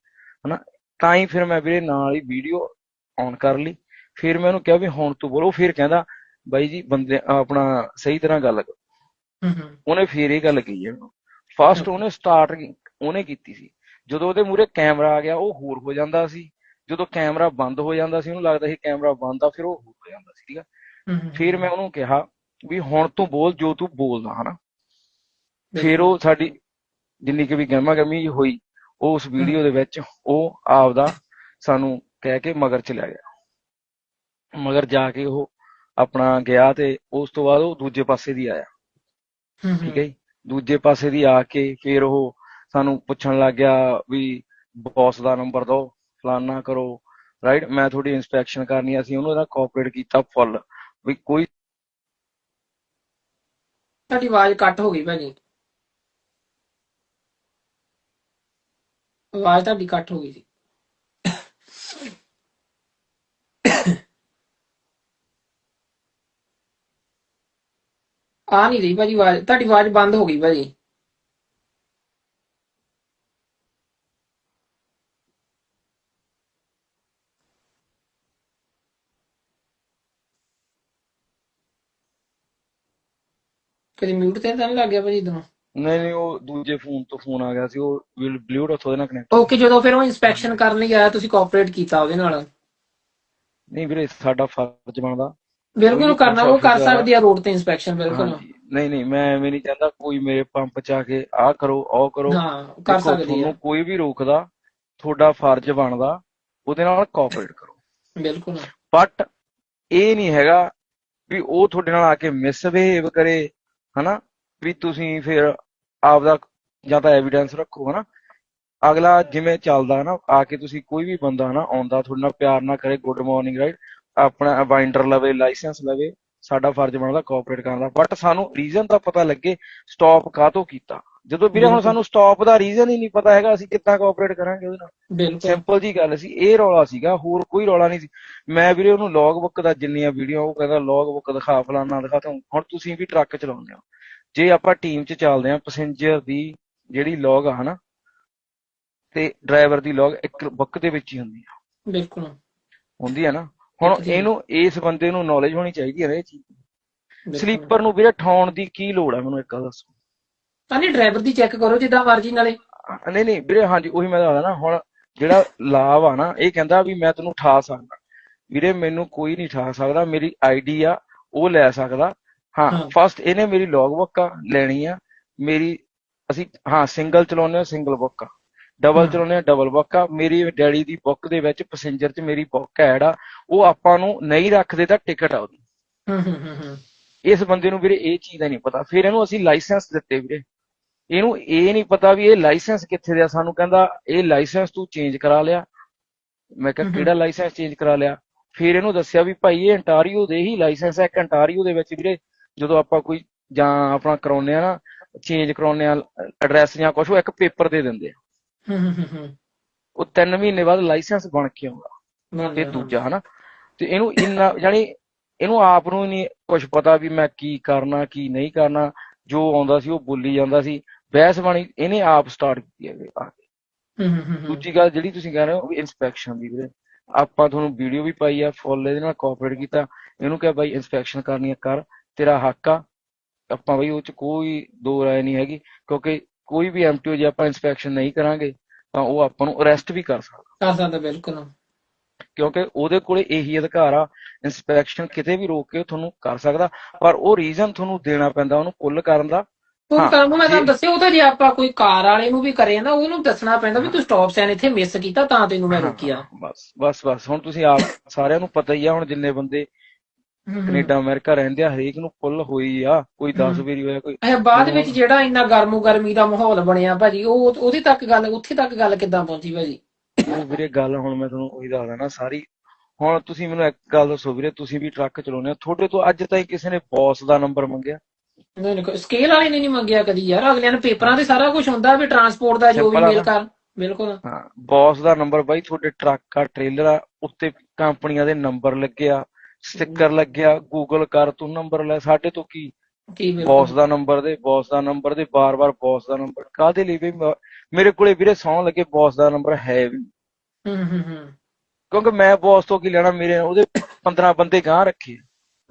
ਹਨਾ ਤਾਂ ਹੀ ਫਿਰ ਮੈਂ ਵੀਰੇ ਨਾਲ ਹੀ ਵੀਡੀਓ ਔਨ ਕਰ ਲਈ। ਫਿਰ ਮੈਂ ਉਹਨੂੰ ਕਿਹਾ ਵੀ ਹੁਣ ਤੂੰ ਬੋਲੋ ਫਿਰ ਕਹਿੰਦਾ ਬਾਈ ਜੀ ਬੰਦੇ ਆਪਣਾ ਸਹੀ ਤਰ੍ਹਾਂ ਗੱਲ ਕਰੋ। ਹੂੰ ਉਹਨੇ ਫੇਰ ਇਹ ਗੱਲ ਕਹੀ ਹੈ ਫਸਟ ਉਹਨੇ ਸਟਾਰਟ ਉਹਨੇ ਕੀਤੀ ਸੀ। ਜਦੋਂ ਉਹਦੇ ਮੂਹਰੇ ਕੈਮਰਾ ਆ ਗਿਆ ਉਹ ਹੋਰ ਹੋ ਜਾਂਦਾ ਸੀ। ਜਦੋਂ ਕੈਮਰਾ ਬੰਦ ਹੋ ਜਾਂਦਾ ਸੀ ਉਹਨੂੰ ਲੱਗਦਾ ਸੀ ਕੈਮਰਾ ਬੰਦ ਆ ਫਿਰ ਉਹ ਹੋਰ ਹੋ ਜਾਂਦਾ ਸੀ ਠੀਕ ਆ? ਫਿਰ ਮੈਂ ਉਹਨੂੰ ਕਿਹਾ ਵੀ ਹੁਣ ਤੂੰ ਬੋਲ ਜੋ ਤੂੰ ਬੋਲਦਾ ਹਨਾ? ਫਿਰ ਉਹ ਸਾਡੀ ਜਿੰਨੀ ਕਿ ਵੀ ਗਹਿਮਾ ਗਹਿਮੀ ਹੋਈ ਉਹ ਉਸ ਵੀਡੀਓ ਦੇ ਵਿੱਚ ਉਹ ਆਪਦਾ ਸਾਨੂੰ ਕਹਿ ਕੇ ਮਗਰ ਚਲਿਆ ਗਿਆ। ਮਗਰ ਜਾ ਕੇ ਉਹ ਆਪਣਾ ਗਿਆ ਤੇ ਉਸ ਤੋਂ ਬਾਅਦ ਉਹ ਦੂਜੇ ਪਾਸੇ ਦੀ ਆਇਆ। ਠੀਕ ਹੈ ਜੀ? ਦੂਜੇ ਪਾਸੇ ਦੀ ਆ ਕੇ ਫਿਰ ਉਹ ਸਾਨੂੰ ਪੁੱਛਣ ਲੱਗ ਗਿਆ ਵੀ ਬੌਸ ਦਾ ਨੰਬਰ ਦਿਓ ਫਲਾਨਾ ਕਰੋ। ਰਾਈਟ ਮੈਂ ਤੁਹਾਡੀ ਇਨਸਪੈਕਸ਼ਨ ਕਰਨੀ ਆ, ਅਸੀਂ ਉਹਨੂੰ ਇਹਦਾ ਕੋਆਪਰੇਟ ਕੀਤਾ ਫੁੱਲ ਵੀ ਕੋਈ ਤੁਹਾਡੀ ਆਵਾਜ਼ ਕੱਟ ਹੋ ਗਈ ਭਾਜੀ। ਆਵਾਜ਼ ਤੁਹਾਡੀ ਕੱਟ ਹੋ ਗਈ ਸੀ। ਆ ਨਹੀਂ ਰਹੀ ਭਾਜੀ ਆਵਾਜ਼ ਤੁਹਾਡੀ ਆਵਾਜ਼ ਬੰਦ ਹੋ ਗਈ ਭਾਜੀ। ਕਦੀ ਮਿਊਟ ਤੇ ਤਾਂ ਨਹੀਂ ਲੱਗ ਗਿਆ ਭਾਜੀ ਤੁਹਾਨੂੰ ਨਹੀਂ ਨਹੀਂ ਉਹ ਦੂਜੇ ਫੋਨ ਤੋਂ ਫੋਨ ਆ ਗਿਆ ਸੀ ਉਹ ਬਲੂਟੁੱਥ ਉਹਦੇ ਨਾਲ ਕਨੈਕਟ ਓਕੇ ਜਦੋਂ ਫਿਰ ਉਹ ਇਨਸਪੈਕਸ਼ਨ ਕਰਨ ਲਈ ਆਇਆ ਤੁਸੀਂ ਕੋਆਪਰੇਟ ਕੀਤਾ ਉਹਦੇ ਨਾਲ? ਨਹੀਂ ਵੀਰੇ ਸਾਡਾ ਫਰਜ਼ ਬਣਦਾ। ਬਿਲਕੁਲ ਕਰਨਾ ਉਹ ਕਰ। ਸਕਦੀ ਆ ਰੋਡ ਤੇ ਇਨਸਪੈਕਸ਼ਨ ਬਿਲਕੁਲ। ਨਹੀਂ ਨਹੀਂ ਮੈਂ ਐਵੇਂ ਨਹੀਂ ਚਾਹੁੰਦਾ ਕੋਈ ਮੇਰੇ ਪੰਪ ਚ ਆ ਕੇ ਆਹ ਕਰੋ ਉਹ ਕਰੋ। ਹਾਂ ਕਰ ਸਕਦੀ ਆ। ਕੋਈ ਵੀ ਰੋਕਦਾ ਤੁਹਾਡਾ ਫਰਜ਼ ਬਣਦਾ ਉਹਦੇ ਨਾਲ ਕੋਆਪਰੇਟ ਕਰੋ। ਬਿਲਕੁਲ। ਬਟ ਇਹ ਨਹੀਂ ਹੈਗਾ ਵੀ ਉਹ ਤੁਹਾਡੇ ਨਾਲ ਆ ਕੇ ਮਿਸਬਿਹੇਵ ਕਰੇ ਹਨਾ? ਵੀ ਤੁਸੀਂ ਫਿਰ ਆਪਦਾ ਜਾਂ ਤਾਂ ਐਵੀਡੈਂਸ ਰੱਖੋ ਹਨਾ? ਅਗਲਾ ਜਿਵੇਂ ਚੱਲਦਾ ਨਾ ਆ ਕੇ ਤੁਸੀਂ ਕੋਈ ਵੀ ਬੰਦਾ ਨਾ ਆਉਂਦਾ ਤੁਹਾਡੇ ਨਾਲ ਪਿਆਰ ਨਾਲ ਕਰੇ ਗੁੱਡ ਮਾਰਨਿੰਗ ਰਾਈਟ ਆਪਣਾ ਬਾਈਂਡਰ ਲਵੇ ਲਾਇਸੈਂਸ ਲਵੇ ਸਾਡਾ ਫਰਜ਼ ਬਣਦਾ ਕੋਆਪਰੇਟ ਕਰਨ ਦਾ। ਬਟ ਸਾਨੂੰ ਰੀਜ਼ਨ ਤਾਂ ਪਤਾ ਲੱਗੇ ਸਟਾਪ ਕਾਹਤੋਂ ਕੀਤਾ। ਜਦੋਂ ਵੀਰੇ ਹੁਣ। ਸਾਨੂੰ ਸਟਾਪ ਦਾ ਰੀਜ਼ਨ ਹੀ ਨਹੀਂ ਪਤਾ ਹੈਗਾ ਅਸੀਂ ਕਿੱਦਾਂ ਕੋਆਪਰੇਟ ਕਰਾਂਗੇ ਉਹਦੇ ਨਾਲ। ਬਿਲਕੁਲ। ਸਿੰਪਲ ਜੀ ਗੱਲ ਸੀ ਇਹ ਰੌਲਾ ਸੀਗਾ ਹੋਰ ਕੋਈ ਰੌਲਾ ਨਹੀਂ ਸੀ। ਮੈਂ ਵੀਰੇ ਉਹਨੂੰ ਲੌਗ ਬੁੱਕ ਦਾ ਜਿੰਨੀਆਂ ਵੀਡੀਓ ਉਹ ਕਹਿੰਦਾ ਲੌਗ ਬੁੱਕ ਦਿਖਾ ਫਲਾਨਾ ਦਿਖਾ ਤੇ ਹੁਣ ਤੁਸੀਂ ਵੀ ਟਰੱਕ ਚਲਾਉਂਦੇ ਹੋ। ਜੇ ਆਪਾਂ ਟੀਮ 'ਚ ਚੱਲਦੇ ਆ ਪੈਸੇਂਜਰ ਦੀ ਜਿਹੜੀ ਲੌਗ ਆ ਹਨਾ ਤੇ ਡਰਾਈਵਰ ਦੀ ਲੌਗ ਇੱਕ ਬੁੱਕ ਦੇ ਵਿੱਚ ਹੀ ਹੁੰਦੀ ਆ। ਬਿਲਕੁਲ। ਹੁੰਦੀ ਆ ਨਾ। ਹੁਣ ਇਹਨੂੰ ਇਸ ਬੰਦੇ ਨੂੰ ਨੌਲੇਜ ਹੋਣੀ ਚਾਹੀਦੀ ਹੈ ਇਹ ਚੀਜ਼। ਸਲੀਪਰ ਨੂੰ ਵੀਰੇ ਠਾਉਣ ਦੀ ਕੀ ਲੋੜ ਆ ਮੈਨੂੰ ਇੱਕ ਗੱਲ ਦੱਸੋ। ਤਾਂ ਨਹੀਂ ਡਰਾਈਵਰ ਦੀ ਚੈੱਕ ਕਰੋ ਜਿੱਦਾਂ ਮਰਜ਼ੀ ਨਾਲੇ। ਨਹੀਂ ਨਹੀਂ ਵੀਰੇ ਹਾਂਜੀ ਉਹੀ ਮੈਂ ਦੱਸਦਾ ਨਾ ਹੁਣ ਜਿਹੜਾ ਲਾਭ ਆ ਨਾ ਇਹ ਕਹਿੰਦਾ ਵੀ ਮੈਂ ਤੈਨੂੰ ਠਾ ਸਕਦਾ। ਵੀਰੇ ਮੈਨੂੰ ਕੋਈ ਨਹੀਂ ਠਾ ਸਕਦਾ ਮੇਰੀ ਆਈਡੀ ਆ ਉਹ ਲੈ ਸਕਦਾ। ਹਾਂ ਹਾਂ। ਫਸਟ ਇਹਨੇ ਮੇਰੀ ਲੌਗ ਬੁੱਕ ਆ ਲੈਣੀ ਆ ਮੇਰੀ ਅਸੀਂ ਹਾਂ ਸਿੰਗਲ ਚਲਾਉਂਦੇ ਆ ਸਿੰਗਲ ਬੁੱਕ ਆ। ਡਬਲ। ਚਲਾਉਂਦੇ ਆ ਡਬਲ ਬੁੱਕ ਆ। ਮੇਰੀ ਡੈਡੀ ਦੀ ਬੁੱਕ ਦੇ ਵਿੱਚ ਪੈਸੇਂਜਰ 'ਚ ਮੇਰੀ ਬੁੱਕ ਐਡ ਆ। ਉਹ ਆਪਾਂ ਨੂੰ ਨਹੀਂ ਰੱਖਦੇ ਤਾਂ ਟਿਕਟ ਆ ਉਹਦੀ। ਇਸ ਬੰਦੇ ਨੂੰ ਵੀਰੇ ਇਹ ਚੀਜ਼ ਦਾ ਨਹੀਂ ਪਤਾ। ਫਿਰ ਇਹਨੂੰ ਅਸੀਂ ਲਾਇਸੈਂਸ ਦਿੱਤੇ ਵੀਰੇ। ਇਹਨੂੰ ਇਹ ਨਹੀਂ ਪਤਾ ਵੀ ਇਹ ਲਾਇਸੈਂਸ ਕਿੱਥੇ ਦਾ ਸਾਨੂੰ ਕਹਿੰਦਾ ਇਹ ਲਾਇਸੈਂਸ ਤੂੰ ਚੇਂਜ ਕਰਾ ਲਿਆ। ਮੈਂ ਕਿਹਾ। ਕਿਹੜਾ ਲਾਇਸੈਂਸ ਚੇਂਜ ਕਰਾ ਲਿਆ? ਫਿਰ ਇਹਨੂੰ ਦੱਸਿਆ ਵੀ ਭਾਈ ਇਹ ਅੰਟਾਰੀਓ ਦੇ ਹੀ ਲਾਇਸੈਂਸ ਹੈ ਇੱਕ ਅੰਟਾਰੀਓ ਦੇ ਵਿੱਚ ਵੀਰੇ ਜਦੋਂ ਆਪਾਂ ਕੋਈ ਜਾਂ ਆਪਣਾ ਕਰਾਉਂਦੇ ਆ ਨਾ ਚੇਂਜ ਕਰਾਉਂਦੇ ਆ ਐਡਰੈਸ ਜਾਂ ਕੁਝ ਉਹ ਇੱਕ ਪੇਪਰ ਦੇ ਦਿੰਦੇ ਆ। ਉਹ 3 ਮਹੀਨੇ ਬਾਅਦ ਲਾਇਸੈਂਸ ਬਣ ਕੇ ਆਉਂਦਾ। ਤੇ ਦੂਜਾ ਹਨਾ? ਤੇ ਇਹਨੂੰ ਇੰਨਾ ਜਾਨੀ ਇਹਨੂੰ ਆਪ ਨੂੰ ਨਹੀਂ ਕੁਝ ਪਤਾ ਵੀ ਮੈਂ ਕੀ ਕਰਨਾ ਕੀ ਨਹੀਂ ਕਰਨਾ। ਜੋ ਆਉਂਦਾ ਸੀ ਉਹ ਬੋਲੀ ਜਾਂਦਾ ਸੀ। ਬਹਿਸ ਬਾਣੀ ਇਹਨੇ ਆਪ ਸਟਾਰਟ ਕੀਤੀ ਹੈ ਆ ਕੇ। ਦੂਜੀ ਗੱਲ ਜਿਹੜੀ ਤੁਸੀਂ ਕਹਿ ਰਹੇ ਹੋ ਇਨਸਪੈਕਸ਼ਨ ਦੀ ਵੀਰੇ। ਆਪਾਂ ਤੁਹਾਨੂੰ ਵੀਡੀਓ ਵੀ ਪਾਈ ਆ ਫੁੱਲ ਇਹਦੇ ਨਾਲ ਕੋਆਪਰੇਟ ਕੀਤਾ। ਇਹਨੂੰ ਕਿਹਾ ਬਾਈ ਇਨਸਪੈਕਸ਼ਨ ਕਰਨੀ ਆ ਕਰ। ਤੇਰਾ ਹੱਕ ਆ। ਆਪਾਂ ਬਈ ਉਹ ਚ ਕੋਈ ਦੋ ਰਾਏ ਨਹੀਂ ਹੈਗੀ ਕਿਉਂਕਿ ਕੋਈ ਵੀ ਐਮਟੀਓ ਜੇ ਆਪਾਂ ਇਨਸਪੈਕਸ਼ਨ ਨਹੀਂ ਕਰਾਂਗੇ ਤਾਂ ਉਹ ਆਪਾਂ ਨੂੰ ਅਰੈਸਟ ਵੀ ਕਰ ਸਕਦਾ। ਕਰ ਸਕਦਾ ਬਿਲਕੁਲ। ਕਿਉਂਕਿ ਉਹਦੇ ਕੋਲੇ ਇਹੀ ਅਧਿਕਾਰ ਆ ਇਨਸਪੈਕਸ਼ਨ ਕਿਤੇ ਵੀ ਰੋਕ ਕੇ ਤੁਹਾਨੂੰ ਕਰ ਸਕਦਾ ਪਰ ਉਹ ਰੀਜ਼ਨ ਤੁਹਾਨੂੰ ਦੇਣਾ ਪੈਂਦਾ ਉਹਨੂੰ ਪੁੱਲ ਕਰਨ ਦਾ। ਉਹ ਕੰਮ ਮੈਂ ਤੁਹਾਨੂੰ ਦੱਸਿਆ ਉਹ ਤਾਂ ਜੇ ਆਪਾਂ ਕੋਈ ਕਾਰ ਵਾਲੇ ਨੂੰ ਵੀ ਕਰੇ ਨਾ ਉਹਨੂੰ ਦੱਸਣਾ ਪੈਂਦਾ ਵੀ ਤੂੰ ਸਟਾਪ ਸਾਈਨ ਇੱਥੇ ਮਿਸ ਕੀਤਾ ਤਾਂ ਤੈਨੂੰ ਮੈਂ ਰੋਕਿਆ। ਬਸ ਬਸ ਬਸ। ਹੁਣ ਤੁਸੀਂ ਆਪ ਸਾਰਿਆਂ ਨੂੰ ਪਤਾ ਹੀ ਆ ਹੁਣ ਜਿੰਨੇ ਬੰਦੇ। ਕੈਨੇਡਾ ਅਮਰੀਕਾ ਰਹਿੰਦੇ ਆ ਹਰੇਕ ਨੂੰ ਪੁੱਲ ਹੋਈ ਆ ਕੋਈ 10 ਹਮ। ਵਾਰੀ ਹੋਇਆ ਕੋਈ ਬਾਅਦ ਵਿੱਚ ਜਿਹੜਾ ਇੰਨਾ ਗਰਮੋ ਗਰਮੀ ਦਾ ਮਾਹੌਲ ਬਣਿਆ ਭਾਜੀ ਉਹ ਉਹਦੇ ਤੱਕ ਗੱਲ ਉੱਥੇ ਤੱਕ ਗੱਲ ਕਿੱਦਾਂ ਪਹੁੰਚੀ ਭਾਜੀ? ਉਹ ਵੀਰੇ ਗੱਲ ਹੁਣ ਮੈਂ ਤੁਹਾਨੂੰ ਉਹੀ ਦੱਸਦਾ ਨਾ ਸਾਰੀ ਹੁਣ ਤੁਸੀਂ ਮੈਨੂੰ ਇੱਕ ਗੱਲ ਦੱਸੋ ਵੀਰੇ ਤੁਸੀਂ ਵੀ ਟਰੱਕ ਚਲਾਉਂਦੇ ਹੋ ਤੁਹਾਡੇ ਤੋਂ ਅੱਜ ਤਾਈਂ ਕਿਸੇ ਨੇ ਬੌਸ ਦਾ ਨੰਬਰ ਮੰਗਿਆ? ਨਹੀਂ ਨਹੀਂ ਸਕੇਲ ਵਾਲੇ ਨੇ ਨਹੀਂ ਮੰਗਿਆ ਕਦੀ ਯਾਰ ਅਗਲਿਆਂ ਨੂੰ ਪੇਪਰਾਂ ਤੇ ਸਾਰਾ ਕੁਝ ਹੁੰਦਾ ਵੀ ਟਰਾਂਸਪੋਰਟ ਦਾ ਜੋ ਵੀ ਮੇਲ। ਕਰ ਬਿਲਕੁਲ। ਹਾਂ ਬੌਸ ਦਾ ਨੰਬਰ ਬਾਈ ਤੁਹਾਡੇ ਟਰੱਕ ਆ ਟ੍ਰੇਲਰ ਆ ਉੱਤੇ ਕੰਪਨੀਆਂ ਦੇ ਨੰਬਰ ਲੱਗਿਆ ਸਟicker ਲੱਗਿਆ ਗੂਗਲ ਕਰ ਤੂੰ ਨੰਬਰ ਲੈ ਸਾਡੇ ਤੋਂ ਕੀ? ਬੌਸ ਦਾ ਨੰਬਰ ਦੇ ਬੌਸ ਦਾ ਨੰਬਰ ਦੇ ਬਾਰ-ਬਾਰ ਬੌਸ ਦਾ ਨੰਬਰ ਕਾਹਦੇ ਲਈ ਵੀ ਮੇਰੇ ਕੋਲੇ ਵੀਰੇ ਸੌਂ ਲੱਗੇ ਬੌਸ ਦਾ ਨੰਬਰ ਹੈ ਵੀ। ਹੂੰ ਹੂੰ ਹੂੰ। ਕਿਉਂਕਿ ਮੈਂ ਬੌਸ ਤੋਂ ਕੀ ਲੈਣਾ ਮੇਰੇ ਉਹਦੇ 15 ਬੰਦੇ ਗਾਂ ਰੱਖੇ।